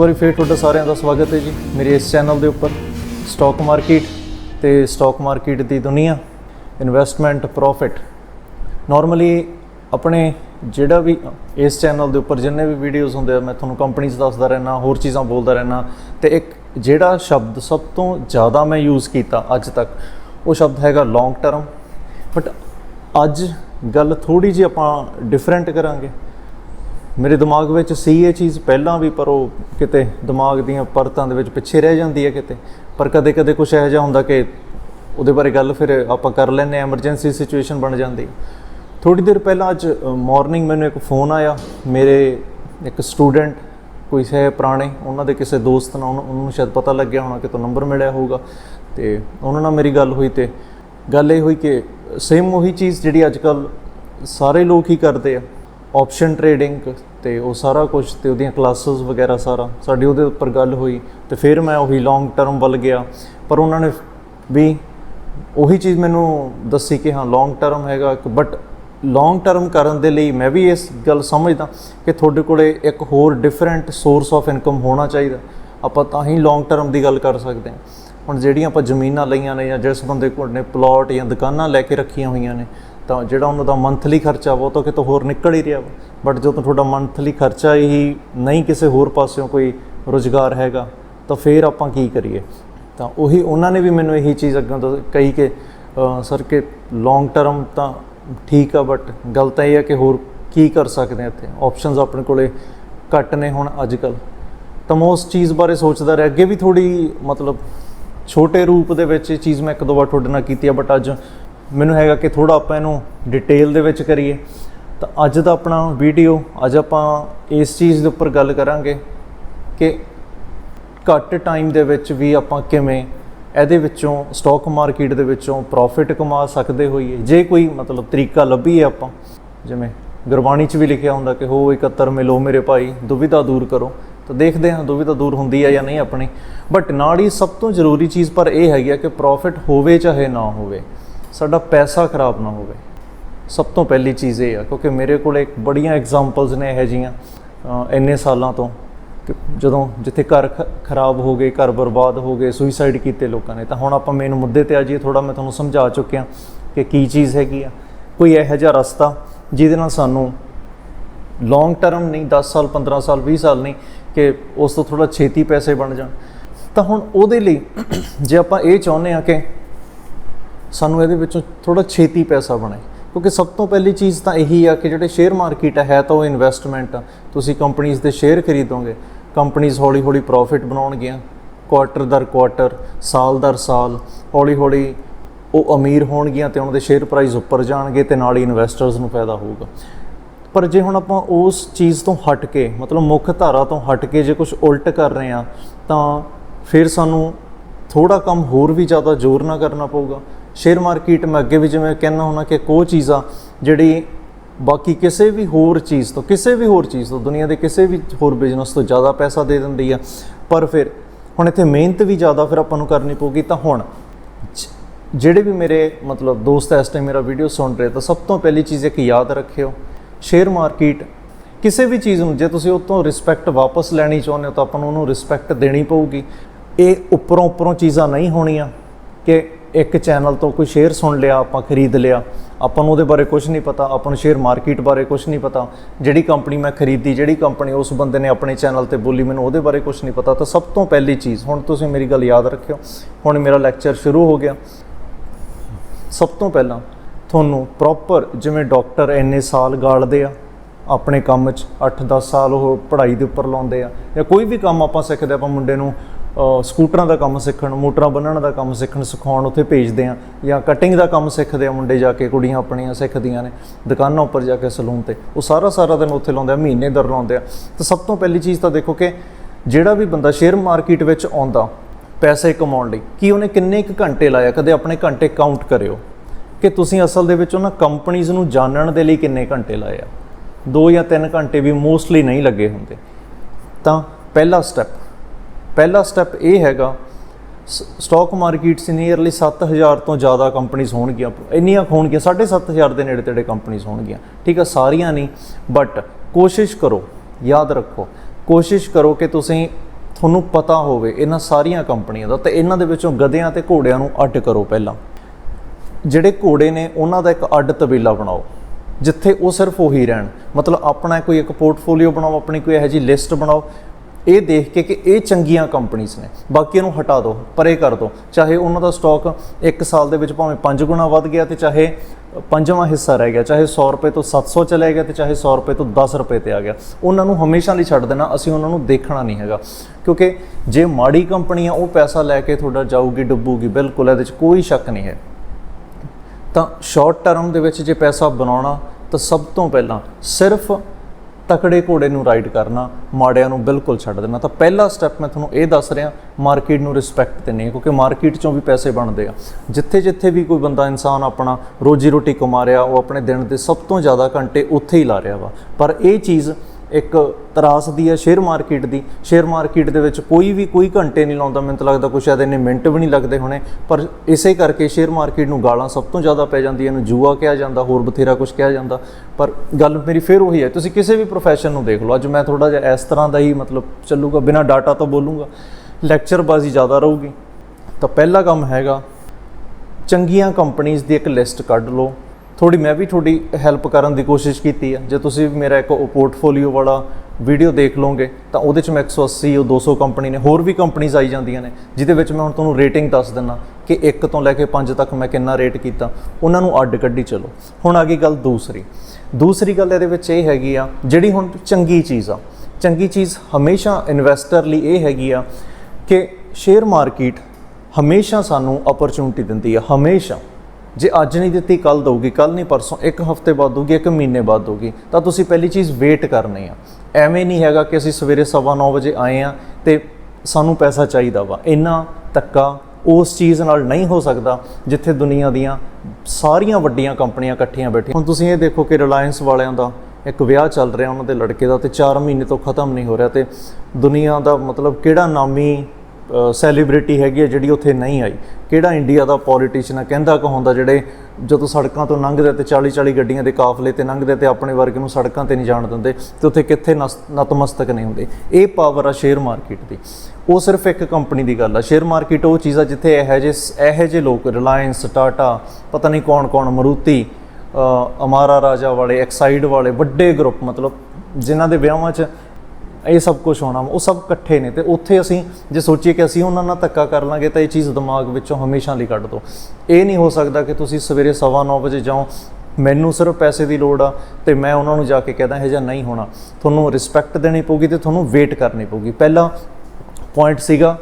ਵਾਰੀ ਫੇਰ ਤੁਹਾਡਾ ਸਾਰਿਆਂ ਦਾ ਸਵਾਗਤ ਹੈ ਜੀ। ਮੇਰੇ ਇਸ ਚੈਨਲ ਦੇ ਉੱਪਰ ਸਟਾਕ ਮਾਰਕੀਟ ਤੇ ਸਟਾਕ ਮਾਰਕੀਟ ਦੀ ਦੁਨੀਆ ਇਨਵੈਸਟਮੈਂਟ ਪ੍ਰੋਫਿਟ ਨਾਰਮਲੀ ਆਪਣੇ ਜਿਹੜਾ ਵੀ ਇਸ ਚੈਨਲ ਦੇ ਉੱਪਰ ਜਿੰਨੇ ਵੀ ਵੀਡੀਓਜ਼ ਹੁੰਦੇ ਆ, ਮੈਂ ਤੁਹਾਨੂੰ ਕੰਪਨੀਆਂ ਦੱਸਦਾ ਰਹਿਣਾ ਹੋਰ ਚੀਜ਼ਾਂ ਬੋਲਦਾ ਰਹਿਣਾ ਤੇ ਇੱਕ ਜਿਹੜਾ ਸ਼ਬਦ ਸਭ ਤੋਂ ਜ਼ਿਆਦਾ ਮੈਂ ਯੂਜ਼ ਕੀਤਾ ਅੱਜ ਤੱਕ, ਉਹ ਸ਼ਬਦ ਹੈਗਾ ਲੌਂਗ ਟਰਮ ਬਟ ਅੱਜ ਗੱਲ ਥੋੜੀ ਜਿਹੀ ਆਪਾਂ ਡਿਫਰੈਂਟ ਕਰਾਂਗੇ। ਮੇਰੇ ਦਿਮਾਗ ਵਿੱਚ ਸੀ ਇਹ ਚੀਜ਼ ਪਹਿਲਾਂ ਵੀ, ਪਰ ਉਹ ਕਿਤੇ ਦਿਮਾਗ ਦੀਆਂ ਪਰਤਾਂ ਦੇ ਵਿੱਚ ਪਿੱਛੇ ਰਹਿ ਜਾਂਦੀ ਹੈ ਕਿਤੇ। ਪਰ ਕਦੇ-ਕਦੇ ਕੁਝ ਇਹੋ ਜਿਹਾ ਹੁੰਦਾ ਕਿ ਉਹਦੇ ਬਾਰੇ ਗੱਲ ਫਿਰ ਆਪਾਂ ਕਰ ਲੈਂਦੇ ਆ ਐਮਰਜੈਂਸੀ ਸਿਚੁਏਸ਼ਨ ਬਣ ਜਾਂਦੀ ਥੋੜੀ ਦੇਰ ਪਹਿਲਾਂ ਅੱਜ ਮਾਰਨਿੰਗ ਮੈਨੂੰ ਇੱਕ ਫੋਨ ਆਇਆ। ਮੇਰੇ ਇੱਕ ਸਟੂਡੈਂਟ ਕੋਈ ਹੈ ਪੁਰਾਣੇ, ਉਹਨਾਂ ਦੇ ਕਿਸੇ ਦੋਸਤ ਨਾਲ, ਉਹਨੂੰ ਨੂੰ ਸ਼ਾਇਦ ਪਤਾ ਲੱਗਿਆ ਹੋਣਾ ਕਿ ਤੋਂ ਨੰਬਰ ਮਿਲਿਆ ਹੋਊਗਾ। ਤੇ ਉਹਨਾਂ ਨਾਲ ਮੇਰੀ ਗੱਲ ਹੋਈ ਤੇ ਗੱਲ ਇਹ ਹੋਈ ਕਿ ਸੇਮ ਉਹੀ ਚੀਜ਼ ਜਿਹੜੀ ਅੱਜ ਕੱਲ ਸਾਰੇ ਲੋਕ ਹੀ ਕਰਦੇ ਆ। ਆਪਸ਼ਨ ਟ੍ਰੇਡਿੰਗ ਤੇ ਉਹ ਸਾਰਾ ਕੁਝ ਤੇ ਉਹਦੀਆਂ ਕਲਾਸਸ ਵਗੈਰਾ ਸਾਰਾ, ਸਾਡੀ ਉਹਦੇ ਉੱਪਰ ਗੱਲ ਹੋਈ ਤੇ ਫਿਰ ਮੈਂ ਉਹੀ ਲੌਂਗ ਟਰਮ ਵੱਲ ਗਿਆ। ਪਰ ਉਹਨਾਂ ਨੇ ਵੀ ਉਹੀ ਚੀਜ਼ ਮੈਨੂੰ ਦੱਸੀ ਕਿ ਹਾਂ ਲੌਂਗ ਟਰਮ ਹੈਗਾ ਬਟ ਲੌਂਗ ਟਰਮ ਕਰਨ ਦੇ ਲਈ ਮੈਂ ਵੀ ਇਸ ਗੱਲ ਸਮਝਦਾ ਕਿ ਤੁਹਾਡੇ ਕੋਲੇ ਇੱਕ ਹੋਰ ਡਿਫਰੈਂਟ ਸੋਰਸ ਆਫ ਇਨਕਮ ਹੋਣਾ ਚਾਹੀਦਾ। ਆਪਾਂ ਤਾਂ ਹੀ ਲੌਂਗ ਟਰਮ ਦੀ ਗੱਲ ਕਰ ਸਕਦੇ ਹਾਂ। ਹੁਣ ਜਿਹੜੀਆਂ ਆਪਾਂ ਜ਼ਮੀਨਾਂ ਲਈਆਂ ਨੇ ਜਾਂ ਜਿਸ ਬੰਦੇ ਕੋਲ ਨੇ ਪਲਾਟ ਜਾਂ ਦੁਕਾਨਾਂ ਲੈ ਕੇ ਰੱਖੀਆਂ ਹੋਈਆਂ ਨੇ ਤਾਂ ਜਿਹੜਾ ਉਹਨਾਂ ਦਾ ਮੰਥਲੀ ਖਰਚਾ ਵਾ ਉਹ ਤਾਂ ਕਿਤੋਂ ਹੋਰ ਨਿਕਲ ਹੀ ਰਿਹਾ ਵਾ। ਬਟ ਜਦੋਂ ਤੁਹਾਡਾ ਮੰਥਲੀ ਖਰਚਾ ਹੀ ਨਹੀਂ ਕਿਸੇ ਹੋਰ ਪਾਸਿਓਂ ਕੋਈ ਰੋਜ਼ਗਾਰ ਹੈਗਾ, ਤਾਂ ਫਿਰ ਆਪਾਂ ਕੀ ਕਰੀਏ? ਤਾਂ ਉਹੀ ਉਹਨਾਂ ਨੇ ਵੀ ਮੈਨੂੰ ਇਹੀ ਚੀਜ਼ ਅੱਗੋਂ ਤੋਂ ਕਹੀ ਕਿ ਸਰ ਕਿ ਲੌਂਗ ਟਰਮ ਤਾਂ ਠੀਕ ਆ ਬਟ ਗੱਲ ਤਾਂ ਇਹ ਆ ਕਿ ਹੋਰ ਕੀ ਕਰ ਸਕਦੇ ਆ ਇੱਥੇ? ਆਪਸ਼ਨਸ ਆਪਣੇ ਕੋਲੇ ਘੱਟ ਨੇ ਹੁਣ ਅੱਜ ਕੱਲ ਤਾਂ ਮੈਂ ਉਸ ਚੀਜ਼ ਬਾਰੇ ਸੋਚਦਾ ਰਿਹਾ। ਅੱਗੇ ਵੀ ਥੋੜੀ ਮਤਲਬ ਛੋਟੇ ਰੂਪ ਦੇ ਵਿੱਚ ਇਹ ਚੀਜ਼ ਮੈਂ ਇੱਕ ਦੋ ਵਾਰ ਤੁਹਾਡੇ ਨਾਲ ਕੀਤੀ ਆ ਬਟ ਅੱਜ ਮੈਨੂੰ ਹੈਗਾ ਕਿ ਥੋੜਾ ਆਪਾਂ ਇਹਨੂੰ ਡਿਟੇਲ ਦੇ ਵਿੱਚ ਕਰੀਏ। ਤਾਂ ਅੱਜ ਦਾ ਆਪਣਾ ਵੀਡੀਓ ਅੱਜ ਆਪਾਂ ਇਸ ਚੀਜ਼ ਦੇ ਉੱਪਰ ਗੱਲ ਕਰਾਂਗੇ ਕਿ ਘੱਟ ਟਾਈਮ ਦੇ ਵਿੱਚ ਵੀ ਆਪਾਂ ਕਿਵੇਂ ਇਹਦੇ ਵਿੱਚੋਂ ਸਟਾਕ ਮਾਰਕੀਟ ਦੇ ਵਿੱਚੋਂ ਪ੍ਰੋਫਿਟ ਕਮਾ ਸਕਦੇ ਹੋਈਏ। ਜੇ ਕੋਈ ਮਤਲਬ ਤਰੀਕਾ ਲੱਭੀਏ ਆਪਾਂ, ਜਿਵੇਂ ਗੁਰਬਾਣੀ 'ਚ ਵੀ ਲਿਖਿਆ ਹੁੰਦਾ ਕਿ ਹੋ ਇਕੱਤਰ ਮਿਲੋ ਮੇਰੇ ਭਾਈ, ਦੁਵਿਧਾ ਦੂਰ ਕਰੋ। ਤਾਂ ਦੇਖਦੇ ਹਾਂ ਦੁਵਿਧਾ ਦੂਰ ਹੁੰਦੀ ਹੈ ਜਾਂ ਨਹੀਂ ਆਪਣੀ। ਬਟ ਨਾਲ ਹੀ ਸਭ ਤੋਂ ਜ਼ਰੂਰੀ ਚੀਜ਼ ਪਰ ਇਹ ਹੈਗੀ ਆ ਕਿ ਪ੍ਰੋਫਿਟ ਹੋਵੇ ਚਾਹੇ ਨਾ ਹੋਵੇ। ਸਾਡਾ ਪੈਸਾ ਖਰਾਬ ਨਾ ਹੋਵੇ। ਸਭ ਤੋਂ ਪਹਿਲੀ ਚੀਜ਼ ਇਹ ਆ, ਕਿਉਂਕਿ ਮੇਰੇ ਕੋਲ ਇੱਕ ਬੜੀਆਂ ਐਗਜ਼ਾਮਪਲਸ ਨੇ ਇਹ ਜੀਆਂ ਇੰਨੇ ਸਾਲਾਂ ਤੋਂ। ਕਿ ਜਦੋਂ ਜਿੱਥੇ ਘਰ ਖ- ਖਰਾਬ ਹੋ ਗਏ, ਘਰ ਬਰਬਾਦ ਹੋ ਗਏ ਸੁਸਾਈਡ ਕੀਤੇ ਲੋਕਾਂ ਨੇ, ਤਾਂ ਹੁਣ ਆਪਾਂ ਮੇਨ ਮੁੱਦੇ ਤੇ ਆ ਜੀ ਥੋੜਾ ਮੈਂ ਤੁਹਾਨੂੰ ਸਮਝਾ ਚੁੱਕਿਆ ਕਿ ਕੀ ਚੀਜ਼ ਹੈਗੀ ਆ। ਕੋਈ ਇਹੋ ਜਿਹਾ ਰਸਤਾ ਜਿਹਦੇ ਨਾਲ ਸਾਨੂੰ ਲੌਂਗ ਟਰਮ ਨਹੀਂ 10 ਸਾਲ 15 ਸਾਲ 20 ਸਾਲ ਨਹੀਂ, ਕਿ ਉਸ ਤੋਂ ਥੋੜਾ ਛੇਤੀ ਪੈਸੇ ਬਣ ਜਾਣ। ਤਾਂ ਹੁਣ ਉਹਦੇ ਲਈ ਜੇ ਆਪਾਂ ਇਹ ਚਾਹੁੰਦੇ ਆ ਕਿ ਸਾਨੂੰ ਇਹਦੇ ਵਿੱਚੋਂ ਥੋੜਾ ਛੇਤੀ ਪੈਸਾ ਬਣੇ। ਕਿਉਂਕਿ ਸਭ ਤੋਂ ਪਹਿਲੀ ਚੀਜ਼ ਤਾਂ ਇਹੀ ਆ ਕਿ ਜਿਹੜੇ ਸ਼ੇਅਰ ਮਾਰਕੀਟ ਹੈ ਤਾਂ ਉਹ ਇਨਵੈਸਟਮੈਂਟ ਆ। ਤੁਸੀਂ ਕੰਪਨੀਆਂ ਦੇ ਸ਼ੇਅਰ ਖਰੀਦੋਗੇ। ਕੰਪਨੀਆਂ ਹੌਲੀ ਹੌਲੀ ਪ੍ਰੋਫਿਟ ਬਣਾਉਣਗੀਆਂ। ਕੁਆਟਰ ਦਰ ਕੁਆਟਰ ਸਾਲ ਦਰ ਸਾਲ ਹੌਲੀ ਹੌਲੀ ਉਹ ਅਮੀਰ ਹੋਣਗੀਆਂ ਤੇ ਉਹਨਾਂ ਦੇ ਸ਼ੇਅਰ ਪ੍ਰਾਈਸ ਉੱਪਰ ਜਾਣਗੇ ਤੇ ਨਾਲ ਹੀ ਇਨਵੈਸਟਰਸ ਨੂੰ ਫਾਇਦਾ ਹੋਊਗਾ। ਪਰ ਜੇ ਹੁਣ ਆਪਾਂ ਉਸ ਚੀਜ਼ ਤੋਂ ਹਟ ਕੇ, ਮਤਲਬ ਮੁੱਖ ਧਾਰਾ ਤੋਂ ਹਟ ਕੇ ਜੇ ਕੁਝ ਉਲਟ ਕਰ ਰਹੇ ਆ, ਤਾਂ ਫਿਰ ਸਾਨੂੰ ਥੋੜਾ ਕੰਮ ਹੋਰ ਵੀ ਜ਼ਿਆਦਾ ਜ਼ੋਰ ਨਾ ਕਰਨਾ ਪਊਗਾ। ਸ਼ੇਅਰ ਮਾਰਕੀਟ ਮੈਂ ਅੱਗੇ ਵੀ ਜਿਵੇਂ ਕਹਿੰਦਾ ਹੁੰਦਾ ਕਿ ਕੋ ਚੀਜ਼ ਆ ਜਿਹੜੀ ਬਾਕੀ ਕਿਸੇ ਵੀ ਹੋਰ ਚੀਜ਼ ਤੋਂ, ਕਿਸੇ ਵੀ ਹੋਰ ਚੀਜ਼ ਤੋਂ, ਦੁਨੀਆ ਦੇ ਕਿਸੇ ਵੀ ਹੋਰ ਬਿਜ਼ਨਸ ਤੋਂ ਜ਼ਿਆਦਾ ਪੈਸਾ ਦੇ ਦਿੰਦੀ ਆ। ਪਰ ਫਿਰ ਹੁਣ ਇੱਥੇ ਮਿਹਨਤ ਵੀ ਜ਼ਿਆਦਾ ਫਿਰ ਆਪਾਂ ਨੂੰ ਕਰਨੀ ਪਊਗੀ ਤਾਂ ਹੁਣ ਜਿਹੜੇ ਵੀ ਮੇਰੇ ਮਤਲਬ ਦੋਸਤ ਇਸ ਟਾਈਮ ਮੇਰਾ ਵੀਡੀਓ ਸੁਣ ਰਹੇ ਤਾਂ ਸਭ ਤੋਂ ਪਹਿਲੀ ਚੀਜ਼ ਇੱਕ ਯਾਦ ਰੱਖਿਓ, ਸ਼ੇਅਰ ਮਾਰਕੀਟ ਕਿਸੇ ਵੀ ਚੀਜ਼ ਨੂੰ, ਜੇ ਤੁਸੀਂ ਉਹ ਤੋਂ ਰਿਸਪੈਕਟ ਵਾਪਸ ਲੈਣੀ ਚਾਹੁੰਦੇ ਹੋ ਤਾਂ ਆਪਾਂ ਨੂੰ ਉਹਨੂੰ ਰਿਸਪੈਕਟ ਦੇਣੀ ਪਊਗੀ। ਇਹ ਉੱਪਰੋਂ ਉੱਪਰੋਂ ਚੀਜ਼ਾਂ ਨਹੀਂ ਹੋਣੀਆਂ ਕਿ ਇੱਕ ਚੈਨਲ ਤੋਂ ਕੋਈ ਸ਼ੇਅਰ ਸੁਣ ਲਿਆ, ਆਪਾਂ ਖਰੀਦ ਲਿਆ, ਆਪਾਂ ਨੂੰ ਉਹਦੇ ਬਾਰੇ ਕੁਝ ਨਹੀਂ ਪਤਾ, ਆਪਾਂ ਨੂੰ ਸ਼ੇਅਰ ਮਾਰਕੀਟ ਬਾਰੇ ਕੁਝ ਨਹੀਂ ਪਤਾ, ਜਿਹੜੀ ਕੰਪਨੀ ਮੈਂ ਖਰੀਦੀ, ਜਿਹੜੀ ਕੰਪਨੀ ਉਸ ਬੰਦੇ ਨੇ ਆਪਣੇ ਚੈਨਲ ਤੇ ਬੋਲੀ, ਮੈਨੂੰ ਉਹਦੇ ਬਾਰੇ ਕੁਝ ਨਹੀਂ ਪਤਾ, ਤਾਂ ਸਭ ਤੋਂ ਪਹਿਲੀ ਚੀਜ਼, ਹੁਣ ਤੁਸੀਂ ਮੇਰੀ ਗੱਲ ਯਾਦ ਰੱਖਿਓ, ਹੁਣ ਮੇਰਾ ਲੈਕਚਰ ਸ਼ੁਰੂ ਹੋ ਗਿਆ। ਸਭ ਤੋਂ ਪਹਿਲਾਂ ਤੁਹਾਨੂੰ ਪ੍ਰੋਪਰ ਜਿਵੇਂ ਡਾਕਟਰ ਇੰਨੇ ਸਾਲ ਗਾਲਦੇ ਆ, ਆਪਣੇ ਕੰਮ 'ਚ 8-10 ਸਾਲ ਉਹ ਪੜ੍ਹਾਈ ਦੇ ਉੱਪਰ ਲਾਉਂਦੇ ਆ, ਜਾਂ ਕੋਈ ਵੀ ਕੰਮ ਆਪਾਂ ਸਿੱਖਦੇ ਆਪਾਂ ਮੁੰਡੇ ਨੂੰ ਸਕੂਟਰਾਂ ਦਾ ਕੰਮ ਸਿੱਖਣ, ਮੋਟਰਾਂ ਬੰਨਣ ਦਾ ਕੰਮ ਸਿੱਖਣ, ਸਿਖਾਉਣ ਉੱਥੇ ਭੇਜਦੇ ਆ ਜਾਂ ਕਟਿੰਗ ਦਾ ਕੰਮ ਸਿੱਖਦੇ ਆ ਮੁੰਡੇ ਜਾ ਕੇ, ਕੁੜੀਆਂ ਆਪਣੀਆਂ ਸਿੱਖਦੀਆਂ ਨੇ, ਦੁਕਾਨਾਂ ਉੱਪਰ ਜਾ ਕੇ, ਸਲੂਨ ਤੇ। ਉਹ ਸਾਰਾ ਸਾਰਾ ਦਿਨ ਉੱਥੇ ਲਾਉਂਦੇ ਆ, ਮਹੀਨੇ ਦਰ ਲਾਉਂਦੇ ਆ। ਤਾਂ ਸਭ ਤੋਂ ਪਹਿਲੀ ਚੀਜ਼ ਤਾਂ ਦੇਖੋ ਕਿ ਜਿਹੜਾ ਵੀ ਬੰਦਾ ਸ਼ੇਅਰ ਮਾਰਕੀਟ ਵਿੱਚ ਆਉਂਦਾ, ਪੈਸੇ ਕਮਾਉਣ ਲਈ, ਕੀ ਉਹਨੇ ਕਿੰਨੇ ਕੁ ਘੰਟੇ ਲਾਇਆ? ਕਦੇ ਆਪਣੇ ਘੰਟੇ ਕਾਊਂਟ ਕਰਿਓ। ਕਿ ਤੁਸੀਂ ਅਸਲ ਦੇ ਵਿੱਚ ਉਹਨਾਂ ਕੰਪਨੀਆਂ ਨੂੰ ਜਾਣਨ ਦੇ ਲਈ ਕਿੰਨੇ ਘੰਟੇ ਲਾਏ ਆ? 2 ਜਾਂ 3 ਘੰਟੇ ਵੀ ਮੋਸਟਲੀ ਨਹੀਂ ਲੱਗੇ ਹੁੰਦੇ। ਤਾਂ ਪਹਿਲਾ ਸਟੈਪ ਪਹਿਲਾ ਸਟੈਪ ਇਹ ਹੈਗਾ ਸਟਾਕ ਮਾਰਕੀਟ 'ਚ ਨੀਅਰਲੀ 7000 ਤੋਂ ਜ਼ਿਆਦਾ ਕੰਪਨੀਆਂ ਹੋਣਗੀਆਂ, ਇੰਨੀਆਂ ਕੁ ਹੋਣਗੀਆਂ 7500 ਦੇ ਨੇੜੇ ਤੇੜੇ ਕੰਪਨੀਆਂ ਹੋਣਗੀਆਂ। ਠੀਕ ਆ, ਸਾਰੀਆਂ ਨਹੀਂ ਬਟ ਕੋਸ਼ਿਸ਼ ਕਰੋ, ਯਾਦ ਰੱਖੋ, ਕੋਸ਼ਿਸ਼ ਕਰੋ ਕਿ ਤੁਸੀਂ ਤੁਹਾਨੂੰ ਪਤਾ ਹੋਵੇ ਇਹਨਾਂ ਸਾਰੀਆਂ ਕੰਪਨੀਆਂ ਦਾ ਤੇ ਇਹਨਾਂ ਦੇ ਵਿੱਚੋਂ ਗਧਿਆਂ ਤੇ ਘੋੜਿਆਂ ਨੂੰ ਅੱਡ ਕਰੋ ਪਹਿਲਾਂ। ਜਿਹੜੇ ਘੋੜੇ ਨੇ, ਉਹਨਾਂ ਦਾ ਇੱਕ ਅੱਡ ਤਬੀਲਾ ਬਣਾਓ, ਜਿੱਥੇ ਉਹ ਸਿਰਫ ਉਹੀ ਰਹਿਣ। ਮਤਲਬ ਆਪਣਾ ਕੋਈ ਇੱਕ ਪੋਰਟਫੋਲੀਓ ਬਣਾਓ, ਆਪਣੀ ਕੋਈ ਇਹੋ ਜਿਹੀ ਲਿਸਟ ਬਣਾਓ ਇਹ ਦੇਖ ਕੇ ਕਿ ਇਹ ਚੰਗੀਆਂ ਕੰਪਨੀਆਂ ਨੇ। ਬਾਕੀਆਂ ਨੂੰ ਹਟਾ ਦਿਓ ਪਰੇ ਕਰ ਦਿਓ ਚਾਹੇ ਉਹਨਾਂ ਦਾ ਸਟਾਕ 1 ਸਾਲ ਦੇ ਵਿੱਚ ਭਾਵੇਂ 5 ਗੁਣਾ ਵੱਧ ਗਿਆ ਤੇ ਚਾਹੇ ਪੰਜਵਾਂ ਹਿੱਸਾ ਰਹਿ ਗਿਆ, ਚਾਹੇ 100 ਰੁਪਏ ਤੋਂ 700 ਚਲੇ ਗਿਆ ਤੇ ਚਾਹੇ 100 ਰੁਪਏ ਤੋਂ 10 ਰੁਪਏ ਤੇ ਆ ਗਿਆ। ਉਹਨਾਂ ਨੂੰ ਹਮੇਸ਼ਾ ਲਈ ਛੱਡ ਦੇਣਾ, ਅਸੀਂ ਉਹਨਾਂ ਨੂੰ ਦੇਖਣਾ ਨਹੀਂ ਹੈਗਾ। ਕਿਉਂਕਿ ਜੇ ਮਾੜੀ ਕੰਪਨੀ ਆ, ਉਹ ਪੈਸਾ ਲੈ ਕੇ ਤੁਹਾਡਾ ਜਾਊਗੀ, ਡੁੱਬੂਗੀ, ਬਿਲਕੁਲ ਇਹਦੇ ਵਿੱਚ ਕੋਈ ਸ਼ੱਕ ਨਹੀਂ ਹੈ। ਤਾਂ ਸ਼ਾਰਟ ਟਰਮ ਦੇ ਵਿੱਚ ਜੇ ਪੈਸਾ ਬਣਾਉਣਾ, ਤਾਂ ਸਭ ਤੋਂ ਪਹਿਲਾਂ ਸਿਰਫ ਤਕੜੇ ਘੋੜੇ ਨੂੰ ਰਾਈਡ ਕਰਨਾ, ਮਾੜਿਆਂ ਨੂੰ ਬਿਲਕੁਲ ਛੱਡ ਦੇਣਾ। ਤਾਂ ਪਹਿਲਾ ਸਟੈਪ ਮੈਂ ਤੁਹਾਨੂੰ ਇਹ ਦੱਸ ਰਿਹਾ ਮਾਰਕੀਟ ਨੂੰ ਰਿਸਪੈਕਟ ਦੇਣੀ ਹੈ ਕਿਉਂਕਿ ਮਾਰਕੀਟ ਚੋਂ ਵੀ ਪੈਸੇ ਬਣਦੇ ਆ। ਜਿੱਥੇ ਜਿੱਥੇ ਵੀ ਕੋਈ ਬੰਦਾ ਇਨਸਾਨ ਆਪਣਾ ਰੋਜੀ ਰੋਟੀ ਕਮਾ ਰਿਹਾ, ਉਹ ਆਪਣੇ ਦਿਨ ਦੇ ਸਭ ਤੋਂ ਜ਼ਿਆਦਾ ਘੰਟੇ ਉੱਥੇ ਹੀ ਲਾ ਰਿਹਾ ਵਾ। ਪਰ ਇਹ ਚੀਜ਼ ਇੱਕ ਤਰਾਸਦੀ ਹੈ ਸ਼ੇਅਰ ਮਾਰਕੀਟ ਦੀ। ਸ਼ੇਅਰ ਮਾਰਕੀਟ ਦੇ ਵਿੱਚ ਕੋਈ ਵੀ ਕੋਈ ਘੰਟੇ ਨਹੀਂ ਲਾਉਂਦਾ। ਮੈਨੂੰ ਤਾਂ ਲੱਗਦਾ ਕੁਛ ਸ਼ਾਇਦ ਇੰਨੇ ਮਿੰਟ ਵੀ ਨਹੀਂ ਲੱਗਦੇ ਹੋਣੇ। ਪਰ ਇਸੇ ਕਰਕੇ ਸ਼ੇਅਰ ਮਾਰਕੀਟ ਨੂੰ ਗਾਲਾਂ ਸਭ ਤੋਂ ਜ਼ਿਆਦਾ ਪੈ ਜਾਂਦੀਆਂ ਇਹਨੂੰ ਜੂਆ ਕਿਹਾ ਜਾਂਦਾ, ਹੋਰ ਬਥੇਰਾ ਕੁਝ ਕਿਹਾ ਜਾਂਦਾ। ਪਰ ਗੱਲ ਮੇਰੀ ਫੇਰ ਉਹੀ ਹੈ, ਤੁਸੀਂ ਕਿਸੇ ਵੀ ਪ੍ਰੋਫੈਸ਼ਨ ਨੂੰ ਦੇਖ ਲਓ। ਅੱਜ ਮੈਂ ਥੋੜਾ ਜਿਹਾ ਇਸ ਤਰ੍ਹਾਂ ਦਾ ਹੀ ਮਤਲਬ ਚੱਲੂਗਾ, ਬਿਨਾ ਡਾਟਾ ਤੋਂ ਬੋਲੂੰਗਾ। ਲੈਕਚਰਬਾਜ਼ੀ ਜ਼ਿਆਦਾ ਰਹੂਗੀ। ਤਾਂ ਪਹਿਲਾ ਕੰਮ ਹੈਗਾ, ਚੰਗੀਆਂ ਕੰਪਨੀਆਂ ਦੀ ਇੱਕ ਲਿਸਟ ਕੱਢ ਲਓ। ਥੋੜੀ ਮੈਂ ਵੀ ਤੁਹਾਡੀ ਹੈਲਪ ਕਰਨ ਦੀ ਕੋਸ਼ਿਸ਼ ਕੀਤੀ ਆ। ਜੇ ਤੁਸੀਂ ਵੀ ਮੇਰਾ ਇੱਕ ਪੋਰਟਫੋਲੀਓ ਵਾਲਾ ਵੀਡੀਓ ਦੇਖ ਲਓਗੇ, ਤਾਂ ਉਹਦੇ ਚ ਮੈਂ 180 ਉਹ 200 ਕੰਪਨੀ ਨੇ, ਹੋਰ ਵੀ ਕੰਪਨੀਆਂ ਆਈ ਜਾਂਦੀਆਂ ਨੇ, ਜਿਹਦੇ ਵਿੱਚ ਮੈਂ ਹੁਣ ਤੁਹਾਨੂੰ ਰੇਟਿੰਗ ਦੱਸ ਦਿੰਨਾ ਕਿ 1 ਤੋਂ ਲੈ ਕੇ 5 ਤੱਕ ਮੈਂ ਕਿੰਨਾ ਰੇਟ ਕੀਤਾ। ਉਹਨਾਂ ਨੂੰ ਅੱਡ ਕੱਢੀ ਚਲੋ। ਹੁਣ ਆ ਗਈ ਗੱਲ ਦੂਸਰੀ। ਦੂਸਰੀ ਗੱਲ ਇਹਦੇ ਵਿੱਚ ਇਹ ਹੈਗੀ ਆ, ਜਿਹੜੀ ਹੁਣ ਚੰਗੀ ਚੀਜ਼ ਆ। ਚੰਗੀ ਚੀਜ਼ ਹਮੇਸ਼ਾ ਇਨਵੈਸਟਰ ਲਈ ਇਹ ਹੈਗੀ ਆ ਕਿ ਸ਼ੇਅਰ ਮਾਰਕੀਟ ਹਮੇਸ਼ਾ ਸਾਨੂੰ ਅਪਰਚੂਨਿਟੀ ਦਿੰਦੀ ਆ, ਹਮੇਸ਼ਾ। ਜੇ ਅੱਜ ਨਹੀਂ ਦਿੱਤੀ ਕੱਲ ਦਊਗੀ। ਕੱਲ ਨਹੀਂ, ਪਰਸੋਂ ਇੱਕ ਹਫ਼ਤੇ ਬਾਅਦ ਦਊਗੀ, ਇੱਕ ਮਹੀਨੇ ਬਾਅਦ ਦਊਗੀ। ਤਾਂ ਤੁਸੀਂ ਪਹਿਲੀ ਚੀਜ਼ ਵੇਟ ਕਰਨੀ ਆ। ਐਵੇਂ ਨਹੀਂ ਹੈਗਾ ਕਿ ਅਸੀਂ ਸਵੇਰੇ 9:30 ਵਜੇ ਆਏ ਆ ਤੇ ਸਾਨੂੰ ਪੈਸਾ ਚਾਹੀਦਾ ਵਾ। ਇੰਨਾ ਧੱਕਾ ਉਸ ਚੀਜ਼ ਨਾਲ ਨਹੀਂ ਹੋ ਸਕਦਾ ਜਿੱਥੇ ਦੁਨੀਆ ਦੀਆਂ ਸਾਰੀਆਂ ਵੱਡੀਆਂ ਕੰਪਨੀਆਂ ਇਕੱਠੀਆਂ ਬੈਠੀਆਂ। ਹੁਣ ਤੁਸੀਂ ਇਹ ਦੇਖੋ ਕਿ ਰਿਲਾਇੰਸ ਵਾਲਿਆਂ ਦਾ ਇੱਕ ਵਿਆਹ ਚੱਲ ਰਿਹਾ, ਉਹਨਾਂ ਦੇ ਲੜਕੇ ਦਾ, ਤੇ 4 ਮਹੀਨੇ ਤੋਂ ਖਤਮ ਨਹੀਂ ਹੋ ਰਿਹਾ ਤੇ ਦੁਨੀਆ ਦਾ ਮਤਲਬ ਕਿਹੜਾ ਨਾਮੀ ਸੈਲੀਬ੍ਰਿਟੀ ਹੈਗੀ ਹੈ ਜਿਹੜੀ ਉੱਥੇ ਨਹੀਂ ਆਈ। ਕਿਹੜਾ ਇੰਡੀਆ ਦਾ ਪੋਲੀਟੀਸ਼ੀਅਨ ਹੈ ਕਹਿੰਦਾ ਕਹਾਉਂਦਾ ਜਿਹੜੇ ਜਦੋਂ ਸੜਕਾਂ ਤੋਂ ਲੰਘਦੇ ਤੇ 40 40 ਗੱਡੀਆਂ ਦੇ ਕਾਫਲੇ ਤੇ ਲੰਘਦੇ ਤੇ ਆਪਣੇ ਵਰਗੇ ਨੂੰ ਸੜਕਾਂ ਤੇ ਨਹੀਂ ਜਾਣ ਦਿੰਦੇ ਤੇ ਉੱਥੇ ਕਿੱਥੇ ਨਸ- ਨਤਮਸਤਕ ਨਹੀਂ ਹੁੰਦੇ। ਇਹ ਪਾਵਰ ਆ ਸ਼ੇਅਰ ਮਾਰਕੀਟ ਦੀ। ਉਹ ਸਿਰਫ ਇੱਕ ਕੰਪਨੀ ਦੀ ਗੱਲ ਆ। ਸ਼ੇਅਰ ਮਾਰਕੀਟ ਉਹ ਚੀਜ਼ ਆ ਜਿੱਥੇ ਇਹੋ ਜਿਹੇ ਇਹੋ ਜਿਹੇ ਲੋਕ ਰਿਲਾਇੰਸ ਟਾਟਾ ਪਤਾ ਨਹੀਂ ਕੌਣ ਕੌਣ ਮਰੂਤੀ ਅਮਾਰਾ ਰਾਜਾ ਵਾਲੇ ਐਕਸਾਈਡ ਵਾਲੇ, ਵੱਡੇ ਗਰੁੱਪ ਮਤਲਬ ਜਿਨ੍ਹਾਂ ਦੇ ਵਿਆਹਾਂ 'ਚ ਇਹ ਸਭ ਕੁਝ ਹੋਣਾ ਵਾ, ਉਹ ਸਭ ਇਕੱਠੇ ਨੇ ਤੇ ਉੱਥੇ ਅਸੀਂ ਜੇ ਸੋਚੀਏ ਕਿ ਅਸੀਂ ਉਹਨਾਂ ਨਾਲ ਧੱਕਾ ਕਰ ਲਾਂਗੇ ਤਾਂ ਇਹ ਚੀਜ਼ ਦਿਮਾਗ ਵਿੱਚੋਂ ਹਮੇਸ਼ਾ ਲਈ ਕੱਢ ਦਿਓ ਇਹ ਨਹੀਂ ਹੋ ਸਕਦਾ ਕਿ ਤੁਸੀਂ ਸਵੇਰੇ 9:30 ਵਜੇ ਜਾਓ ਮੈਨੂੰ ਸਿਰਫ ਪੈਸੇ ਦੀ ਲੋੜ ਆ ਤੇ ਮੈਂ ਉਹਨਾਂ ਨੂੰ ਜਾ ਕੇ ਕਹਦਾ ਇਹ ਜਾਂ ਨਹੀਂ ਹੋਣਾ। ਤੁਹਾਨੂੰ ਰਿਸਪੈਕਟ ਦੇਣੀ ਪਊਗੀ ਤੇ ਤੁਹਾਨੂੰ ਵੇਟ ਕਰਨੀ ਪਊਗੀ। ਪਹਿਲਾ ਪੁਆਇੰਟ ਸੀਗਾ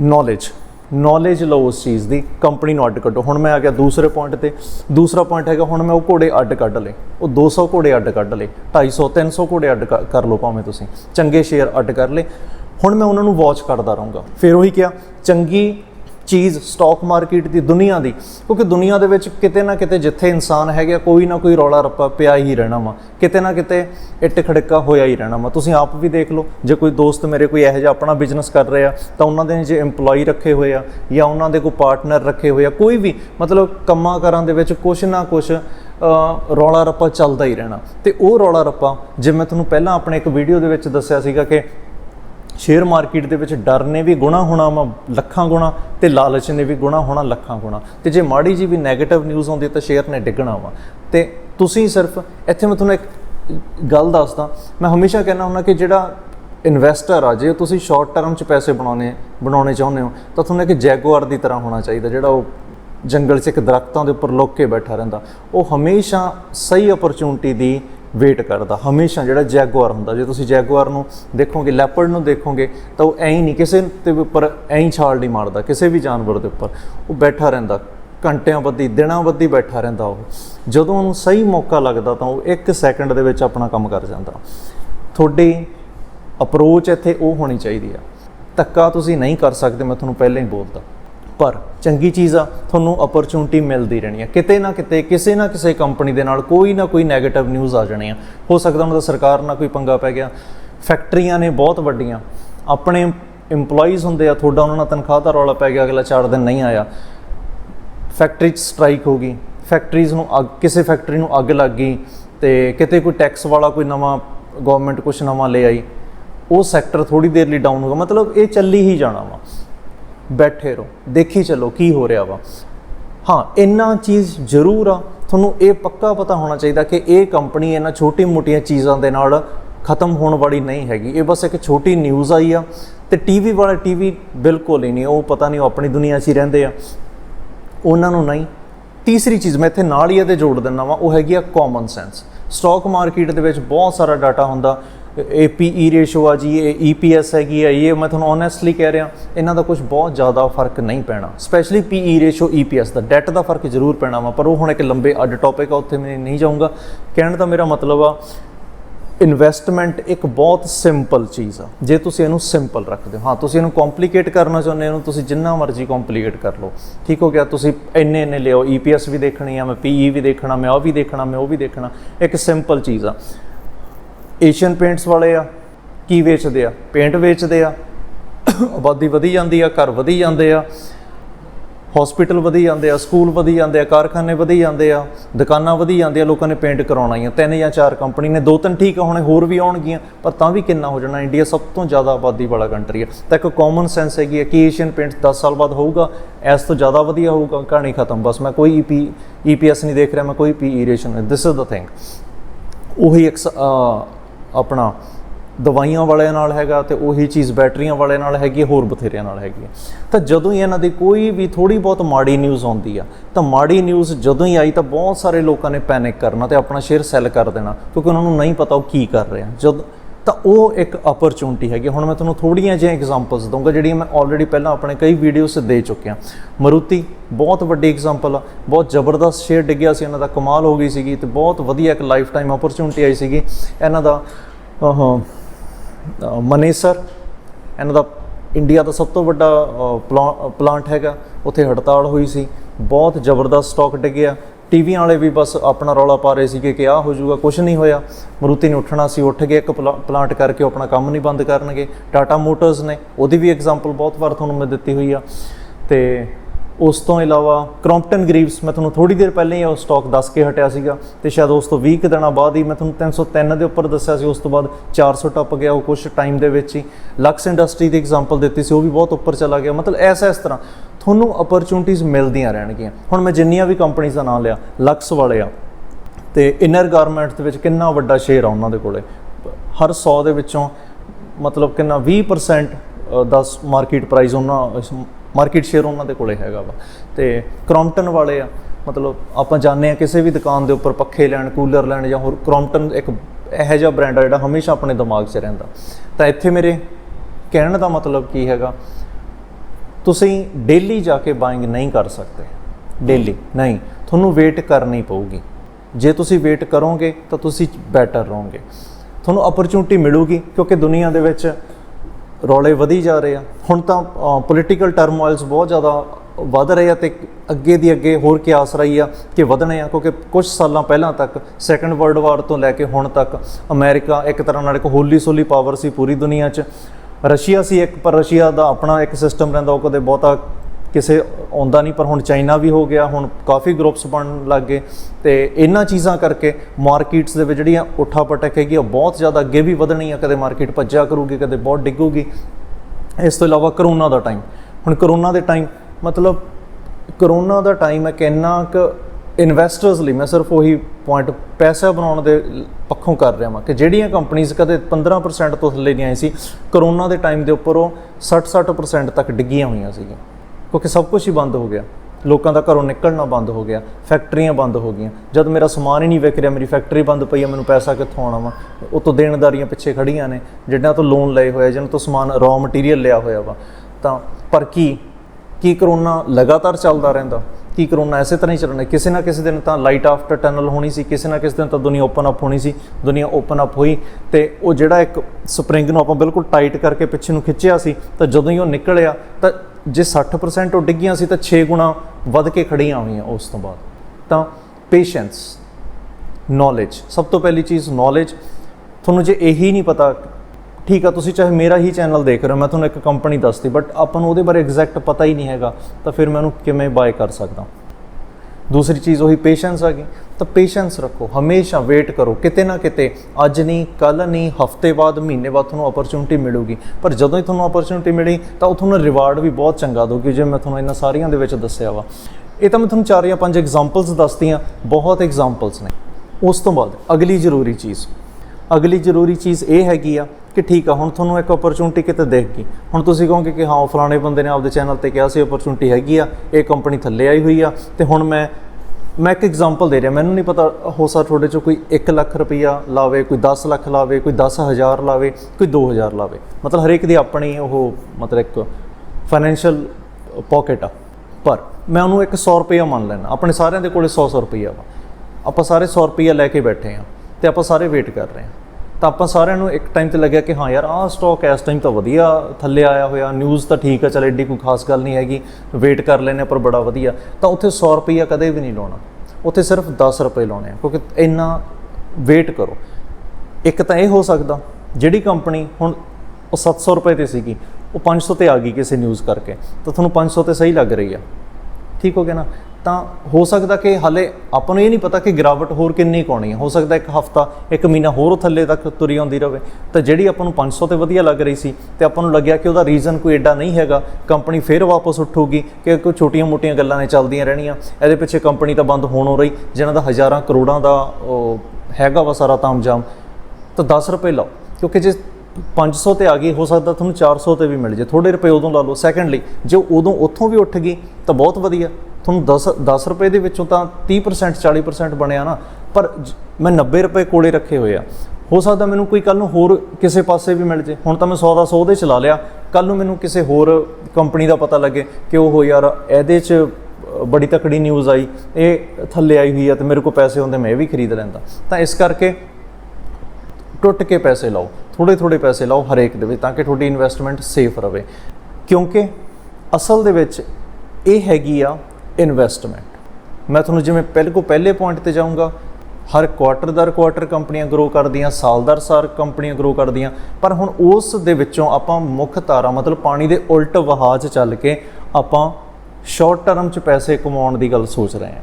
ਨੌਲੇਜ ਨੌਲੇਜ ਲਓ ਉਸ ਚੀਜ਼ ਦੀ ਕੰਪਨੀ ਨੂੰ ਅੱਡ ਕੱਢੋ। ਹੁਣ ਮੈਂ ਆ ਗਿਆ ਦੂਸਰੇ ਪੁਆਇੰਟ ਤੇ। ਦੂਸਰਾ ਪੁਆਇੰਟ ਹੈਗਾ, ਹੁਣ ਮੈਂ ਉਹ ਘੋੜੇ ਅੱਡ ਕੱਢ ਲਏ। ਉਹ 200 ਘੋੜੇ ਅੱਡ ਕੱਢ ਲਏ 250 300 ਘੋੜੇ ਅੱਡ ਕ- ਕਰ ਲਓ ਭਾਵੇਂ ਤੁਸੀਂ। ਚੰਗੇ ਸ਼ੇਅਰ ਅੱਡ ਕਰ ਲਏ। ਹੁਣ ਮੈਂ ਉਹਨਾਂ ਨੂੰ ਵਾਚ ਕਰਦਾ ਰਹੂੰਗਾ। ਫਿਰ ਉਹੀ ਕਿਹਾ, ਚੰਗੀ ਚੀਜ਼ ਸਟਾਕ ਮਾਰਕੀਟ ਦੀ ਦੁਨੀਆ ਦੀ, ਕਿਉਂਕਿ ਦੁਨੀਆ ਦੇ ਵਿੱਚ ਕਿਤੇ ਨਾ ਕਿਤੇ ਜਿੱਥੇ ਇਨਸਾਨ ਹੈਗਾ ਕੋਈ ਨਾ ਕੋਈ ਰੌਲਾ ਰੱਪਾ ਪਿਆ ਹੀ ਰਹਿਣਾ ਵਾ। ਕਿਤੇ ਨਾ ਕਿਤੇ ਇੱਟ ਖੜਕਾ ਹੋਇਆ ਹੀ ਰਹਿਣਾ ਵਾ। ਤੁਸੀਂ ਆਪ ਵੀ ਦੇਖ ਲਓ, ਜੇ ਕੋਈ ਦੋਸਤ ਮੇਰੇ ਕੋਈ ਇਹੋ ਜਿਹਾ ਆਪਣਾ ਬਿਜ਼ਨਸ ਕਰ ਰਿਹਾ, ਤਾਂ ਉਹਨਾਂ ਦੇ ਜੇ EMPLOYE ਰੱਖੇ ਹੋਏ ਆ, ਜਾਂ ਉਹਨਾਂ ਦੇ ਕੋਈ ਪਾਰਟਨਰ ਰੱਖੇ ਹੋਏ ਆ, ਕੋਈ ਵੀ, ਮਤਲਬ ਕੰਮਾਂ ਕਾਰਾਂ ਦੇ ਵਿੱਚ ਕੁਛ ਨਾ ਕੁਛ ਰੌਲਾ ਰੱਪਾ ਚੱਲਦਾ ਹੀ ਰਹਿਣਾ। ਤੇ ਉਹ ਰੌਲਾ ਰੱਪਾ ਜਿਵੇਂ ਮੈਂ ਤੁਹਾਨੂੰ ਪਹਿਲਾਂ ਆਪਣੇ ਇੱਕ ਵੀਡੀਓ ਦੇ ਵਿੱਚ ਦੱਸਿਆ ਸੀਗਾ ਕਿ ਸ਼ੇਅਰ ਮਾਰਕੀਟ ਦੇ ਵਿੱਚ ਡਰ ਨੇ ਵੀ ਗੁਣਾ ਹੋਣਾ ਵਾ, ਲੱਖਾਂ ਗੁਣਾ ਤੇ ਲਾਲਚ ਨੇ ਵੀ ਗੁਣਾ ਹੋਣਾ, ਲੱਖਾਂ ਗੁਣਾ। ਤੇ ਜੇ ਮਾੜੀ ਜੀ ਵੀ 네ਗੇਟਿਵ ਨਿਊਜ਼ ਆਉਂਦੀ ਤਾਂ ਸ਼ੇਅਰ ਨੇ ਡਿੱਗਣਾ ਵਾ। ਤੇ ਤੁਸੀਂ ਸਿਰਫ, ਇੱਥੇ ਮੈਂ ਤੁਹਾਨੂੰ ਇੱਕ ਗੱਲ ਦੱਸਦਾ, ਮੈਂ ਹਮੇਸ਼ਾ ਕਹਿੰਦਾ ਹੁੰਦਾ ਕਿ ਜਿਹੜਾ ਇਨਵੈਸਟਰ ਆ, ਜੇ ਤੁਸੀਂ ਸ਼ਾਰਟ ਟਰਮ 'ਚ ਪੈਸੇ ਬਣਾਉਣੇ ਬਣਾਉਣੇ ਚਾਹੁੰਦੇ ਹੋ, ਤਾਂ ਤੁਹਾਨੂੰ ਇੱਕ ਜੈਗੁਆਰ ਦੀ ਤਰ੍ਹਾਂ ਹੋਣਾ ਚਾਹੀਦਾ, ਜਿਹੜਾ ਉਹ ਜੰਗਲ 'ਚ ਇੱਕ ਦਰਖਤਾਂ ਦੇ ਉੱਪਰ ਲੁੱਕ ਕੇ ਬੈਠਾ ਰਹਿੰਦਾ। ਉਹ ਹਮੇਸ਼ਾ ਸਹੀ ਓਪਰਚੁਨਿਟੀ ਦੀ ਵੇਟ ਕਰਦਾ। ਹਮੇਸ਼ਾ ਜਿਹੜਾ ਜੈਗੁਆਰ ਹੁੰਦਾ, ਜੇ ਤੁਸੀਂ ਜੈਗੁਆਰ ਨੂੰ ਦੇਖੋਗੇ ਲੈਪਰਡ ਨੂੰ ਦੇਖੋਗੇ, ਤਾਂ ਉਹ ਐਂ ਹੀ ਨਹੀਂ, ਕਿਸੇ ਦੇ ਉੱਪਰ ਐਂ ਛਾਲ ਨਹੀਂ ਮਾਰਦਾ, ਕਿਸੇ ਵੀ ਜਾਨਵਰ ਦੇ ਉੱਪਰ। ਉਹ ਬੈਠਾ ਰਹਿੰਦਾ, ਘੰਟਿਆਂ ਬੱਧੀ, ਦਿਨਾਂ ਬੱਧੀ ਬੈਠਾ ਰਹਿੰਦਾ ਉਹ। ਜਦੋਂ ਉਹਨੂੰ ਸਹੀ ਮੌਕਾ ਲੱਗਦਾ, ਤਾਂ ਉਹ 1 ਸੈਕਿੰਡ ਦੇ ਵਿੱਚ ਆਪਣਾ ਕੰਮ ਕਰ ਜਾਂਦਾ। ਤੁਹਾਡੀ ਅਪਰੋਚ ਇੱਥੇ ਉਹ ਹੋਣੀ ਚਾਹੀਦੀ ਆ। ਧੱਕਾ ਤੁਸੀਂ ਨਹੀਂ ਕਰ ਸਕਦੇ, ਮੈਂ ਤੁਹਾਨੂੰ ਪਹਿਲਾਂ ਹੀ ਬੋਲਦਾ। ਪਰ ਚੰਗੀ ਚੀਜ਼ ਆ, ਤੁਹਾਨੂੰ ਅਪਰਚੂਨਿਟੀ ਮਿਲਦੀ ਰਹਿਣੀ ਆ। ਕਿਤੇ ਨਾ ਕਿਤੇ, ਕਿਸੇ ਨਾ ਕਿਸੇ ਕੰਪਨੀ ਦੇ ਨਾਲ ਕੋਈ ਨਾ ਕੋਈ 네ਗੇਟਿਵ ਨਿਊਜ਼ ਆ ਜਾਣੀ ਆ। ਹੋ ਸਕਦਾ ਉਹਨਾਂ ਦਾ ਸਰਕਾਰ ਨਾਲ ਕੋਈ ਪੰਗਾ ਪੈ ਗਿਆ। ਫੈਕਟਰੀਆਂ ਨੇ ਬਹੁਤ ਵੱਡੀਆਂ। ਆਪਣੇ EMPLOYEES ਹੁੰਦੇ ਆ, ਤੁਹਾਡਾ ਉਹਨਾਂ ਨਾਲ ਤਨਖਾਹ ਦਾ ਰੌਲਾ ਪੈ ਗਿਆ, ਅਗਲਾ 4 ਦਿਨ ਨਹੀਂ ਆਇਆ। ਫੈਕਟਰੀ 'ਚ ਸਟ੍ਰਾਈਕ ਹੋ ਗਈ। ਫੈਕਟਰੀਜ਼ ਨੂੰ ਅੱਗ, ਕਿਸੇ ਫੈਕਟਰੀ ਨੂੰ ਅੱਗ ਲੱਗ ਗਈ ਤੇ ਕਿਤੇ ਕੋਈ ਟੈਕਸ ਵਾਲਾ ਕੋਈ ਨਵਾਂ ਗਵਰਨਮੈਂਟ ਕੁਝ ਨਵਾਂ ਲੈ ਆਈ। ਉਹ ਸੈਕਟਰ ਥੋੜੀ ਦੇਰ ਲਈ ਡਾਊਨ ਹੋਗਾ ਮਤਲਬ ਇਹ ਚੱਲੀ ਹੀ ਜਾਣਾ ਵਾ। ਬੈਠੇ ਰਹੋ, ਦੇਖੀ ਚੱਲੋ ਕੀ ਹੋ ਰਿਹਾ ਵਾ। ਹਾਂ, ਇੰਨਾ ਚੀਜ਼ ਜ਼ਰੂਰ ਆ। ਤੁਹਾਨੂੰ ਇਹ ਪੱਕਾ ਪਤਾ ਹੋਣਾ ਚਾਹੀਦਾ ਕਿ ਇਹ ਕੰਪਨੀ ਇਹਨਾਂ ਛੋਟੀ-ਮੋਟੀਆਂ ਚੀਜ਼ਾਂ ਦੇ ਨਾਲ ਖਤਮ ਹੋਣ ਵਾਲੀ ਨਹੀਂ ਹੈਗੀ। ਇਹ ਬਸ ਇੱਕ ਛੋਟੀ ਨਿਊਜ਼ ਆਈ ਆ ਤੇ ਟੀਵੀ ਵਾਲਾ ਟੀਵੀ ਬਿਲਕੁਲ ਹੀ ਨਹੀਂ, ਉਹ ਪਤਾ ਨਹੀਂ ਉਹ ਆਪਣੀ ਦੁਨੀਆ 'ਚ ਹੀ ਰਹਿੰਦੇ ਆ। ਉਹਨਾਂ ਨੂੰ ਨਹੀਂ। ਤੀਸਰੀ ਚੀਜ਼ ਮੈਂ ਇੱਥੇ ਨਾਲ ਹੀ ਇਹਦੇ ਜੋੜ ਦਿੰਦਾ ਵਾਂ, ਉਹ ਹੈਗੀ ਆ ਕਾਮਨ ਸੈਂਸ ਸਟਾਕ ਮਾਰਕੀਟ ਦੇ ਵਿੱਚ ਬਹੁਤ ਸਾਰਾ ਡਾਟਾ ਹੁੰਦਾ। ਇਹ ਪੀਈ ਰੇਸ਼ੋ ਆ ਜੀ, ਇਹ ਈਪੀਐਸ ਹੈਗੀ ਆ, ਇਹ ਮੈਂ ਤੁਹਾਨੂੰ ਓਨੈਸਟਲੀ ਕਹਿ ਰਿਹਾ, ਇਹਨਾਂ ਦਾ ਕੁਝ ਬਹੁਤ ਜ਼ਿਆਦਾ ਫ਼ਰਕ ਨਹੀਂ ਪੈਣਾ। ਸਪੈਸ਼ਲੀ ਪੀਈ ਰੇਸ਼ੋ ਈਪੀਐਸ ਦਾ ਡੈਟ ਦਾ ਫ਼ਰਕ ਜ਼ਰੂਰ ਪੈਣਾ ਵਾ, ਪਰ ਉਹ ਹੁਣ ਇੱਕ ਲੰਬੇ ਅੱਡ ਟੌਪਿਕ ਆ, ਉੱਥੇ ਮੈਂ ਨਹੀਂ ਜਾਊਂਗਾ। ਕਹਿਣ ਦਾ ਮੇਰਾ ਮਤਲਬ ਆ ਇਨਵੈਸਟਮੈਂਟ ਇੱਕ ਬਹੁਤ ਸਿੰਪਲ ਚੀਜ਼ ਆ। ਜੇ ਤੁਸੀਂ ਇਹਨੂੰ ਸਿੰਪਲ ਰੱਖਦੇ ਹੋ, ਹਾਂ, ਤੁਸੀਂ ਇਹਨੂੰ ਕੰਪਲਿਕੇਟ ਕਰਨਾ ਚਾਹੁੰਦੇ ਹੋ ਤੁਸੀਂ ਜਿੰਨਾ ਮਰਜ਼ੀ ਕੰਪਲਿਕੇਟ ਕਰ ਲਓ। ਠੀਕ ਹੋ ਗਿਆ, ਤੁਸੀਂ ਇੰਨੇ ਇੰਨੇ ਲਿਓ ਈਪੀਐਸ ਵੀ ਦੇਖਣੀ ਆ, ਮੈਂ ਪੀਈ ਵੀ ਦੇਖਣਾ, ਮੈਂ ਉਹ ਵੀ ਦੇਖਣਾ, ਮੈਂ ਉਹ ਵੀ ਦੇਖਣਾ, ਇੱਕ ਸਿੰਪਲ ਚੀਜ਼ ਆ। ਏਸ਼ੀਅਨ ਪੇਂਟਸ ਵਾਲੇ ਆ, ਕੀ ਵੇਚਦੇ ਆ? ਪੇਂਟ ਵੇਚਦੇ ਆ, ਆਬਾਦੀ ਵਧੀ ਜਾਂਦੀ ਆ, ਘਰ ਵਧੀ ਜਾਂਦੇ ਆ ਹਸਪੀਟਲ ਵਧੀ ਜਾਂਦੇ ਆ ਸਕੂਲ ਵਧੀ ਜਾਂਦੇ ਆ, ਕਾਰਖਾਨੇ ਵਧੀ ਜਾਂਦੇ ਆ, ਦੁਕਾਨਾਂ ਵਧੀ ਜਾਂਦੀਆਂ, ਲੋਕਾਂ ਨੇ ਪੇਂਟ ਕਰਾਉਣਾ ਹੀ ਆ। ਤਿੰਨ ਜਾਂ ਚਾਰ ਕੰਪਨੀ ਨੇ, ਦੋ ਤਿੰਨ ਠੀਕ ਆ, ਹੁਣੇ ਹੋਰ ਵੀ ਆਉਣਗੀਆਂ, ਪਰ ਤਾਂ ਵੀ ਕਿੰਨਾ ਹੋ ਜਾਣਾ ਇੰਡੀਆ ਸਭ ਤੋਂ ਜ਼ਿਆਦਾ ਆਬਾਦੀ ਵਾਲਾ ਕੰਟਰੀ ਹੈ ਤਾਂ ਇੱਕ ਕਾਮਨ ਸੈਂਸ ਹੈਗੀ ਹੈ ਕਿ ਏਸ਼ੀਅਨ ਪੇਂਟਸ 10 ਸਾਲ ਬਾਅਦ ਹੋਊਗਾ, ਇਸ ਤੋਂ ਜ਼ਿਆਦਾ ਵਧੀਆ ਹੋਊਗਾ, ਕਹਾਣੀ ਖਤਮ, ਬਸ ਮੈਂ ਕੋਈ ਈਪੀ ਈਪੀਐਸ ਨਹੀਂ ਦੇਖ ਰਿਹਾ, ਮੈਂ ਕੋਈ ਪੀ ਈਰੇਸ਼ਨ ਦਿਸ ਇਜ਼ ਦਾ ਥਿੰਗ ਉਹੀ ਇੱਕ ਆਪਣਾ ਦਵਾਈਆਂ ਵਾਲਿਆਂ ਨਾਲ ਹੈਗਾ ਤੇ ਉਹੀ ਚੀਜ਼ ਬੈਟਰੀਆਂ ਵਾਲਿਆਂ ਨਾਲ ਹੈਗੀ ਹੈ, ਹੋਰ ਬਥੇਰਿਆਂ ਨਾਲ ਹੈਗੀ ਹੈ। ਤਾਂ ਜਦੋਂ ਹੀ ਇਹਨਾਂ ਦੀ ਕੋਈ ਵੀ ਥੋੜੀ ਬਹੁਤ ਮਾੜੀ ਨਿਊਜ਼ ਆਉਂਦੀ ਆ ਤਾਂ ਮਾੜੀ ਨਿਊਜ਼ ਜਦੋਂ ਹੀ ਆਈ ਤਾਂ ਬਹੁਤ ਸਾਰੇ ਲੋਕਾਂ ਨੇ ਪੈਨਿਕ ਕਰਨਾ ਤੇ ਆਪਣਾ ਸ਼ੇਅਰ ਸੈੱਲ ਕਰ ਦੇਣਾ ਕਿਉਂਕਿ ਉਹਨਾਂ ਨੂੰ ਨਹੀਂ ਪਤਾ ਉਹ ਕੀ ਕਰ ਰਿਹਾ ਜਦ ਤਾਂ ਉਹ ਇੱਕ ਅਪਰਚੂਨਿਟੀ ਹੈਗੀ ਹੁਣ ਮੈਂ ਤੁਹਾਨੂੰ ਥੋੜੀਆਂ ਜਿਹੀਆਂ ਐਗਜ਼ਾਮਪਲਸ ਦਊਂਗਾ, ਜਿਹੜੀਆਂ ਮੈਂ ਆਲਰੇਡੀ ਪਹਿਲਾਂ ਆਪਣੇ ਕਈ ਵੀਡੀਓਸ ਦੇ ਚੁੱਕਿਆ। ਮਰੂਤੀ, ਬਹੁਤ ਵੱਡੀ ਐਗਜ਼ਾਮਪਲ ਆ। ਬਹੁਤ ਜ਼ਬਰਦਸਤ ਸ਼ੇਅਰ ਡਿੱਗਿਆ ਸੀ, ਇਹਨਾਂ ਦਾ ਕਮਾਲ ਹੋ ਗਈ ਸੀਗੀ ਤੇ ਬਹੁਤ ਵਧੀਆ ਇੱਕ ਲਾਈਫ ਟਾਈਮ ਅਪਰਚੂਨਿਟੀ ਆਈ ਸੀਗੀ। ਇਹਨਾਂ ਦਾ ਉਹ ਮਨੇਸਰ ਇਹਨਾਂ ਦਾ ਇੰਡੀਆ ਦਾ ਸਭ ਤੋਂ ਵੱਡਾ ਪਲਾਂਟ ਹੈਗਾ। ਉੱਥੇ ਹੜਤਾਲ ਹੋਈ ਸੀ। ਬਹੁਤ ਜ਼ਬਰਦਸਤ ਸਟਾਕ ਡਿੱਗਿਆ। ਟੀਵੀਆਂ ਵਾਲੇ ਵੀ ਬਸ ਆਪਣਾ ਰੌਲਾ ਪਾ ਰਹੇ ਸੀਗੇ ਕਿ ਆਹ ਹੋ ਜਾਊਗਾ ਕੁਝ ਨਹੀਂ ਹੋਇਆ। ਮਰੂਤੀ ਨੇ ਉੱਠਣਾ ਸੀ, ਉੱਠ ਗਏ ਇੱਕ ਪਲਾਂਟ ਕਰਕੇ ਉਹ ਆਪਣਾ ਕੰਮ ਨਹੀਂ ਬੰਦ ਕਰਨਗੇ। ਟਾਟਾ ਮੋਟਰਸ ਨੇ ਉਹਦੀ ਵੀ ਐਗਜ਼ਾਮਪਲ ਬਹੁਤ ਵਾਰ ਤੁਹਾਨੂੰ ਮੈਂ ਦਿੱਤੀ ਹੋਈ ਆ। ਤੇ ਉਸ ਤੋਂ ਇਲਾਵਾ ਕ੍ਰੌਂਪਟਨ ਗਰੀਵਸ ਮੈਂ ਤੁਹਾਨੂੰ ਥੋੜੀ ਦੇਰ ਪਹਿਲਾਂ ਹੀ ਉਹ ਸਟਾਕ ਦੱਸ ਕੇ ਹਟਿਆ ਸੀਗਾ ਤੇ ਸ਼ਾਇਦ ਉਸ ਤੋਂ 20 ਕੁ ਦਿਨਾਂ ਬਾਅਦ ਹੀ ਮੈਂ ਤੁਹਾਨੂੰ 303 ਦੇ ਉੱਪਰ ਦੱਸਿਆ ਸੀ, ਉਸ ਤੋਂ ਬਾਅਦ 400 ਟੱਪ ਗਿਆ ਉਹ ਕੁਝ ਟਾਈਮ ਦੇ ਵਿੱਚ ਹੀ। ਲਕਸ ਇੰਡਸਟਰੀ ਦੀ ਐਗਜ਼ਾਮਪਲ ਦਿੱਤੀ ਸੀ, ਉਹ ਵੀ ਬਹੁਤ ਉੱਪਰ ਚਲਾ ਗਿਆ। ਮਤਲਬ ਐਸਾ ਇਸ ਤਰ੍ਹਾਂ ਤੁਹਾਨੂੰ ਅਪਰਚੂਨਿਟੀਜ਼ ਮਿਲਦੀਆਂ ਰਹਿਣਗੀਆਂ। ਹੁਣ ਮੈਂ ਜਿੰਨੀਆਂ ਵੀ ਕੰਪਨੀਆਂ ਦਾ ਨਾਮ ਲਿਆ ਲਕਸ ਵਾਲੇ ਆ ਤੇ ਇਨਰ ਗਾਰਮੈਂਟਸ ਦੇ ਵਿੱਚ ਕਿੰਨਾ ਵੱਡਾ ਸ਼ੇਅਰ ਆ ਉਹਨਾਂ ਦੇ ਕੋਲੇ। ਹਰ 100 ਦੇ ਵਿੱਚੋਂ ਮਤਲਬ ਕਿੰਨਾ 20% ਅ, ਦਾ ਮਾਰਕੀਟ ਪ੍ਰਾਈਸ ਉਹਨਾਂ ਮਾਰਕੀਟ ਸ਼ੇਅਰ ਉਹਨਾਂ ਦੇ ਕੋਲੇ ਹੈਗਾ ਵਾ। ਤੇ ਕ੍ਰੌਂਪਟਨ ਵਾਲੇ ਆ ਮਤਲਬ ਆਪਾਂ ਜਾਣਦੇ ਆ ਕਿਸੇ ਵੀ ਦੁਕਾਨ ਦੇ ਉੱਪਰ ਪੱਖੇ ਲੈਣ ਕੂਲਰ ਲੈਣ ਜਾਂ ਹੋਰ ਕ੍ਰੌਂਪਟਨ ਇੱਕ ਇਹੋ ਜਿਹਾ ਬ੍ਰਾਂਡ ਆ ਜਿਹੜਾ ਹਮੇਸ਼ਾ ਆਪਣੇ ਦਿਮਾਗ 'ਚ ਰਹਿੰਦਾ। ਤਾਂ ਇੱਥੇ ਮੇਰੇ ਕਹਿਣ ਦਾ ਮਤਲਬ ਕੀ ਹੈਗਾ ਤੁਸੀਂ ਡੇਲੀ ਜਾ ਕੇ ਬਾਇੰਗ ਨਹੀਂ ਕਰ ਸਕਦੇ। ਡੇਲੀ ਨਹੀਂ, ਤੁਹਾਨੂੰ ਵੇਟ ਕਰਨੀ ਪਊਗੀ। ਜੇ ਤੁਸੀਂ ਵੇਟ ਕਰੋਗੇ, ਤਾਂ ਤੁਸੀਂ ਬੈਟਰ ਰਹੋਗੇ। ਤੁਹਾਨੂੰ ਅਪਰਚੂਨਿਟੀ ਮਿਲੂਗੀ, ਕਿਉਂਕਿ ਦੁਨੀਆ ਦੇ ਵਿੱਚ ਰੌਲੇ ਵਧੀ ਜਾ ਰਹੇ ਆ। ਹੁਣ ਤਾਂ ਪੋਲੀਟੀਕਲ ਟਰਮੋਇਲਸ ਬਹੁਤ ਜ਼ਿਆਦਾ ਵਧ ਰਹੇ ਆ ਤੇ ਅੱਗੇ ਦੀ ਅੱਗੇ ਹੋਰ ਕੀ ਆਸ ਰਹੀ ਆ ਕਿ ਵਧਣੇ ਆ, ਕਿਉਂਕਿ ਕੁਝ ਸਾਲਾਂ ਪਹਿਲਾਂ ਤੱਕ ਸੈਕੰਡ ਵਰਲਡ ਵਾਰ ਤੋਂ ਲੈ ਕੇ ਹੁਣ ਤੱਕ ਅਮਰੀਕਾ ਇੱਕ ਤਰ੍ਹਾਂ ਨਾਲ ਇੱਕ ਹੋਲੀ ਸੋਲੀ ਪਾਵਰ ਸੀ ਪੂਰੀ ਦੁਨੀਆ 'ਚ। ਰਸ਼ੀਆ ਸੀ ਇੱਕ, ਪਰ ਰਸ਼ੀਆ ਦਾ ਆਪਣਾ ਇੱਕ ਸਿਸਟਮ ਰਹਿੰਦਾ, ਉਹ ਕਦੇ ਬਹੁਤਾ ਕਿਸੇ ਆਉਂਦਾ ਨਹੀਂ, ਪਰ ਹੁਣ ਚਾਈਨਾ ਵੀ ਹੋ ਗਿਆ, ਹੁਣ ਕਾਫੀ ਗਰੁੱਪਸ ਬਣਨ ਲੱਗ ਗਏ ਤੇ ਇਹਨਾਂ ਚੀਜ਼ਾਂ ਕਰਕੇ ਮਾਰਕੀਟਸ ਦੇ ਵਿੱਚ ਜਿਹੜੀਆਂ ਉਠਾ ਪਟਕ ਹੈਗੀ ਉਹ ਬਹੁਤ ਜ਼ਿਆਦਾ ਅੱਗੇ ਵੀ ਵਧਣੀ ਆ ਕਦੇ ਮਾਰਕੀਟ ਭੱਜਿਆ ਕਰੂਗੀ, ਕਦੇ ਬਹੁਤ ਡਿੱਗੂਗੀ। ਇਸ ਤੋਂ ਇਲਾਵਾ ਕਰੋਨਾ ਦਾ ਟਾਈਮ ਹੁਣ ਕਰੋਨਾ ਦੇ ਟਾਈਮ ਮਤਲਬ ਕਰੋਨਾ ਦਾ ਟਾਈਮ ਹੈ ਕਿ ਇੰਨਾ ਕੁ ਇਨਵੈਸਟਰਸ ਲਈ, ਮੈਂ ਸਿਰਫ ਉਹੀ ਪੁਆਇੰਟ ਪੈਸਾ ਬਣਾਉਣ ਦੇ ਪੱਖੋਂ ਕਰ ਰਿਹਾ ਹਾਂ ਕਿ ਜਿਹੜੀਆਂ ਕੰਪਨੀਆਂ ਕਦੇ 15% ਤੋਂ ਥੱਲੇ ਨਹੀਂ ਆਈ ਸੀ, ਕਰੋਨਾ ਦੇ ਟਾਈਮ ਦੇ ਉੱਪਰ ਉਹ 60-60% ਤੱਕ ਡਿੱਗੀਆਂ ਹੋਈਆਂ ਸੀਗੀਆਂ। ਕਿਉਂਕਿ ਸਭ ਕੁਝ ਹੀ ਬੰਦ ਹੋ ਗਿਆ। ਲੋਕਾਂ ਦਾ ਘਰੋਂ ਨਿਕਲਣਾ ਬੰਦ ਹੋ ਗਿਆ, ਫੈਕਟਰੀਆਂ ਬੰਦ ਹੋ ਗਈਆਂ। ਜਦ ਮੇਰਾ ਸਮਾਨ ਹੀ ਨਹੀਂ ਵਿਕ ਰਿਹਾ, ਮੇਰੀ ਫੈਕਟਰੀ ਬੰਦ ਪਈ ਆ ਮੈਨੂੰ ਪੈਸਾ ਕਿੱਥੋਂ ਆਉਣਾ ਵਾ? ਉਹ ਤੋਂ ਦੇਣਦਾਰੀਆਂ ਪਿੱਛੇ ਖੜੀਆਂ ਨੇ ਜਿਹੜਿਆਂ ਤੋਂ ਲੋਨ ਲਏ ਹੋਏ ਆ ਜਿਹਨਾਂ ਤੋਂ ਸਮਾਨ ਰॉ ਮਟੀਰੀਅਲ ਲਿਆ ਹੋਇਆ ਵਾ। ਤਾਂ ਪਰ ਕੀ ਕੀ ਕਰੋਨਾ ਲਗਾਤਾਰ ਚੱਲਦਾ ਰਹਿੰਦਾ? ਕੀ ਕਰੋਨਾ ਐਸੇ ਤਰ੍ਹਾਂ ਹੀ ਚੱਲਣਾ ਕਿਸੇ ਨਾ ਕਿਸੇ ਦਿਨ ਤਾਂ ਲਾਈਟ ਆਫਟਰ ਟਨਲ ਹੋਣੀ ਸੀ, ਕਿਸੇ ਨਾ ਕਿਸੇ ਦਿਨ ਤਾਂ ਦੁਨੀਆ ਓਪਨ ਅਪ ਹੋਣੀ ਸੀ, ਦੁਨੀਆ ਓਪਨ ਅਪ ਹੋਈ ਤੇ ਉਹ ਜਿਹੜਾ ਇੱਕ ਸਪਰਿੰਗ ਨੂੰ ਆਪਾਂ ਬਿਲਕੁਲ ਟਾਈਟ ਕਰਕੇ ਪਿੱਛੇ ਨੂੰ ਖਿੱਚਿਆ ਸੀ, ਤਾਂ ਜਦੋਂ ਹੀ ਉਹ ਨਿਕਲਿਆ, ਤਾਂ ਜੇ 60% ਉਹ ਡਿੱਗੀਆਂ ਸੀ ਤਾਂ 6 ਗੁਣਾ ਵੱਧ ਕੇ ਖੜੀਆਂ ਹੋਈਆਂ ਉਸ ਤੋਂ ਬਾਅਦ। ਤਾਂ ਪੇਸ਼ੈਂਸ ਨੌਲੇਜ ਸਭ ਤੋਂ ਪਹਿਲੀ ਚੀਜ਼ ਨੌਲੇਜ ਤੁਹਾਨੂੰ ਜੇ ਇਹੀ ਨਹੀਂ ਪਤਾ ਠੀਕ ਆ, ਤੁਸੀਂ ਚਾਹੇ ਮੇਰਾ ਹੀ ਚੈਨਲ ਦੇਖ ਰਹੇ ਹੋ, ਮੈਂ ਤੁਹਾਨੂੰ ਇੱਕ ਕੰਪਨੀ ਦੱਸਦੀ ਬਟ ਆਪਾਂ ਨੂੰ ਉਹਦੇ ਬਾਰੇ ਐਗਜ਼ੈਕਟ ਪਤਾ ਹੀ ਨਹੀਂ ਹੈਗਾ, ਤਾਂ ਫਿਰ ਮੈਂ ਉਹਨੂੰ ਕਿਵੇਂ ਬਾਏ ਕਰ ਸਕਦਾ ਦੂਸਰੀ ਚੀਜ਼ ਉਹੀ ਪੇਸ਼ੈਂਸ ਆ ਗਈ, ਤਾਂ ਪੇਸ਼ੈਂਸ ਰੱਖੋ, ਹਮੇਸ਼ਾ ਵੇਟ ਕਰੋ, ਕਿਤੇ ਨਾ ਕਿਤੇ, ਅੱਜ ਨਹੀਂ ਕੱਲ ਨਹੀਂ, ਹਫ਼ਤੇ ਬਾਅਦ, ਮਹੀਨੇ ਬਾਅਦ ਤੁਹਾਨੂੰ ਓਪਰਚੁਨਿਟੀ ਮਿਲੂਗੀ, ਪਰ ਜਦੋਂ ਹੀ ਤੁਹਾਨੂੰ ਓਪਰਚੁਨਿਟੀ ਮਿਲੀ, ਤਾਂ ਉਹ ਤੁਹਾਨੂੰ ਰਿਵਾਰਡ ਵੀ ਬਹੁਤ ਚੰਗਾ ਦਊਗੀ, ਜਿਵੇਂ ਮੈਂ ਤੁਹਾਨੂੰ ਇਹਨਾਂ ਸਾਰੀਆਂ ਦੇ ਵਿੱਚ ਦੱਸਿਆ ਵਾ। ਇਹ ਤਾਂ ਮੈਂ ਤੁਹਾਨੂੰ ਚਾਰ ਜਾਂ ਪੰਜ ਐਗਜ਼ਾਮਪਲਸ ਦੱਸਤੀਆਂ, ਬਹੁਤ ਐਗਜ਼ਾਮਪਲਸ ਨੇ। ਉਸ ਤੋਂ ਬਾਅਦ ਅਗਲੀ ਜ਼ਰੂਰੀ ਚੀਜ਼ ਅਗਲੀ ਜ਼ਰੂਰੀ ਚੀਜ਼ ਇਹ ਹੈਗੀ ਆ ਕਿ ਠੀਕ ਆ, ਹੁਣ ਤੁਹਾਨੂੰ ਇੱਕ ਓਪਰਚੁਨਿਟੀ ਕਿਤੇ ਦਿਖ ਗਈ। ਹੁਣ ਤੁਸੀਂ ਕਹੋਗੇ ਕਿ ਹਾਂ, ਉਹ ਫਲਾਣੇ ਬੰਦੇ ਨੇ ਆਪਦੇ ਚੈਨਲ ਤੇ ਕਿਹਾ ਸੀ ਓਪਰਚੁਨਿਟੀ ਹੈਗੀ ਆ, ਇਹ ਕੰਪਨੀ ਥੱਲੇ ਆਈ ਹੋਈ ਆ, ਤੇ ਹੁਣ ਮੈਂ ਮੈਂ ਇੱਕ ਐਗਜ਼ਾਮਪਲ ਦੇ ਰਿਹਾ, ਮੈਨੂੰ ਨਹੀਂ ਪਤਾ ਹੋ ਸਕਦਾ ਤੁਹਾਡੇ ਚੋਂ ਕੋਈ 1 ਲੱਖ ਰੁਪਈਆ ਲਾਵੇ, ਕੋਈ 10 ਲੱਖ ਲਾਵੇ, ਕੋਈ 10000 ਲਾਵੇ, ਕੋਈ 2000 ਲਾਵੇ। ਮਤਲਬ ਹਰੇਕ ਦੀ ਆਪਣੀ ਉਹ, ਮਤਲਬ ਇੱਕ ਫਾਈਨੈਂਸ਼ੀਅਲ ਪਾਕਟ ਆ। ਪਰ ਮੈਂ ਉਹਨੂੰ ਇੱਕ 100 ਰੁਪਈਆ ਮੰਨ ਲੈਣਾ ਆਪਣੇ ਸਾਰਿਆਂ ਦੇ ਕੋਲੇ 100 100 ਰੁਪਈਆ ਵਾ। ਆਪਾਂ ਸਾਰੇ 100 ਰੁਪਈਆ ਲੈ ਕੇ ਬੈਠੇ ਆ। ਤੇ ਆਪਾਂ ਸਾਰੇ ਵੇਟ ਕਰ ਰਹੇ ਹਾਂ। ਤਾਂ ਆਪਾਂ ਸਾਰਿਆਂ ਨੂੰ ਇੱਕ ਟਾਈਮ ਤੇ ਲੱਗਿਆ ਕਿ ਹਾਂ ਯਾਰ, ਆਹ ਸਟਾਕ ਇਸ ਟਾਈਮ ਤਾਂ ਵਧੀਆ ਥੱਲੇ ਆਇਆ ਹੋਇਆ ਨਿਊਜ਼ ਤਾਂ ਠੀਕ ਆ, ਚਲ ਐਡੀ ਕੋਈ ਖਾਸ ਗੱਲ ਨਹੀਂ ਹੈਗੀ ਵੇਟ ਕਰ ਲੈਨੇ ਪਰ ਬੜਾ ਵਧੀਆ। ਤਾਂ ਉੱਥੇ 100 ਰੁਪਈਆ ਕਦੇ ਵੀ ਨਹੀਂ ਲਾਉਣਾ। ਉੱਥੇ ਸਿਰਫ 10 ਰੁਪਏ ਲਾਉਣੇ ਆ, ਕਿਉਂਕਿ ਇੰਨਾ ਵੇਟ ਕਰੋ। ਇੱਕ ਤਾਂ ਇਹ ਹੋ ਸਕਦਾ, ਜਿਹੜੀ ਕੰਪਨੀ ਹੁਣ ਉਹ 700 ਰੁਪਏ ਤੇ ਸੀਗੀ, ਉਹ 500 ਤੇ ਆ ਗਈ ਕਿਸੇ ਨਿਊਜ਼ ਕਰਕੇ, ਤਾਂ ਤੁਹਾਨੂੰ 500 ਤੇ ਸਹੀ ਲੱਗ ਰਹੀ ਆ। ਠੀਕ ਹੋ ਗਿਆ ਨਾ, ਤਾਂ ਹੋ ਸਕਦਾ ਕਿ ਹਾਲੇ ਆਪਾਂ ਨੂੰ ਇਹ ਨਹੀਂ ਪਤਾ ਕਿ ਗਿਰਾਵਟ ਹੋਰ ਕਿੰਨੀ ਕੁ ਆਉਣੀ ਹੈ। ਹੋ ਸਕਦਾ ਇੱਕ ਹਫਤਾ, ਇੱਕ ਮਹੀਨਾ ਹੋਰ ਥੱਲੇ ਤੱਕ ਤੁਰੀ ਆਉਂਦੀ ਰਹੇ ਤਾਂ ਜਿਹੜੀ ਆਪਾਂ ਨੂੰ 500 ਤੇ ਵਧੀਆ ਲੱਗ ਰਹੀ ਸੀ, ਤੇ ਆਪਾਂ ਨੂੰ ਲੱਗਿਆ ਕਿ ਉਹਦਾ ਰੀਜ਼ਨ ਕੋਈ ਐਡਾ ਨਹੀਂ ਹੈਗਾ। ਕੰਪਨੀ ਫੇਰ ਵਾਪਸ ਉੱਠੂਗੀ ਕਿ ਕੋਈ ਛੋਟੀਆਂ-ਮੋਟੀਆਂ ਗੱਲਾਂ ਨੇ ਚੱਲਦੀਆਂ ਰਹਿਣੀਆਂ। ਇਹਦੇ ਪਿੱਛੇ ਕੰਪਨੀ ਤਾਂ ਬੰਦ ਹੋਣ ਹੋ ਰਹੀ ਜਿਨ੍ਹਾਂ ਦਾ ਹਜ਼ਾਰਾਂ ਕਰੋੜਾਂ ਦਾ ਉਹ ਹੈਗਾ ਵਾ ਸਾਰਾ ਤਾਮਜਾਮ ਤਾਂ 10 ਰੁਪਏ ਲਓ, ਕਿਉਂਕਿ ਜੇ 500 ਤੇ ਆ ਗਈ, ਹੋ ਸਕਦਾ ਤੁਹਾਨੂੰ 400 ਤੇ ਵੀ ਮਿਲ ਜੇ। ਥੋੜੇ ਰੁਪਏ ਉਦੋਂ ਲਾ ਲਓ। ਸੈਕੰਡਲੀ ਜੇ ਉਦੋਂ ਉੱਥੋਂ ਵੀ ਉੱਠ ਗਈ, ਤਾਂ ਬਹੁਤ ਵਧੀਆ। ਤੁਹਾਨੂੰ 10 10 ਰੁਪਏ ਦੇ ਵਿੱਚੋਂ ਤਾਂ 30% 40% ਬਣਿਆ ਨਾ। ਪਰ ਜ- ਮੈਂ 90 ਰੁਪਏ ਕੋਲੇ ਰੱਖੇ ਹੋਏ ਆ। ਹੋ ਸਕਦਾ ਮੈਨੂੰ ਕੋਈ ਕੱਲ ਨੂੰ ਹੋਰ ਕਿਸੇ ਪਾਸੇ ਵੀ ਮਿਲ ਜੇ। ਹੁਣ ਤਾਂ ਮੈਂ 100 ਦਾ 100 ਉਹਦੇ ਚ ਲਾ ਲਿਆ। ਕੱਲ ਨੂੰ ਮੈਨੂੰ ਕਿਸੇ ਹੋਰ ਕੰਪਨੀ ਦਾ ਪਤਾ ਲੱਗੇ ਕਿ ਉਹ ਯਾਰ, ਇਹਦੇ ਚ ਬੜੀ ਤਕੜੀ ਨਿਊਜ਼ ਆਈ। ਇਹ ਥੱਲੇ ਆਈ ਹੋਈ ਆ ਤੇ ਮੇਰੇ ਕੋਲ ਪੈਸੇ ਹੁੰਦੇ, ਮੈਂ ਇਹ ਵੀ ਖਰੀਦ ਲੈਂਦਾ। ਤਾਂ ਇਸ ਕਰਕੇ ਟੁੱਟ ਕੇ ਪੈਸੇ ਲਾਓ। ਥੋੜੇ ਥੋੜੇ ਪੈਸੇ ਲਾਓ ਹਰੇਕ ਦੇ ਵਿੱਚ ਤਾਂ ਕਿ ਤੁਹਾਡੀ ਇਨਵੈਸਟਮੈਂਟ ਸੇਫ ਰਵੇ। ਕਿਉਂਕਿ ਅਸਲ ਦੇ ਵਿੱਚ ਇਹ ਹੈਗੀ ਆ ਇਨਵੈਸਟਮੈਂਟ ਮੈਂ ਤੁਹਾਨੂੰ ਜਿਵੇਂ ਪਹਿਲ ਕੋ ਪਹਿਲੇ ਪੁਆਇੰਟ ਤੇ ਜਾਊਂਗਾ, ਹਰ ਕੁਆਟਰ ਦਰ ਕੁਆਟਰ ਕੰਪਨੀਆਂ ਗਰੋ ਕਰਦੀਆਂ, ਸਾਲ ਦਰ ਸਾਲ ਕੰਪਨੀਆਂ ਗਰੋ ਕਰਦੀਆਂ, ਪਰ ਹੁਣ ਉਸ ਦੇ ਵਿੱਚੋਂ ਆਪਾਂ ਮੁੱਖ ਧਾਰਾ, ਮਤਲਬ ਪਾਣੀ ਦੇ ਉਲਟ ਵਹਾਅ 'ਚ ਚੱਲ ਕੇ ਆਪਾਂ ਸ਼ਾਰਟ ਟਰਮ 'ਚ ਪੈਸੇ ਕਮਾਉਣ ਦੀ ਗੱਲ ਸੋਚ ਰਹੇ ਹਾਂ।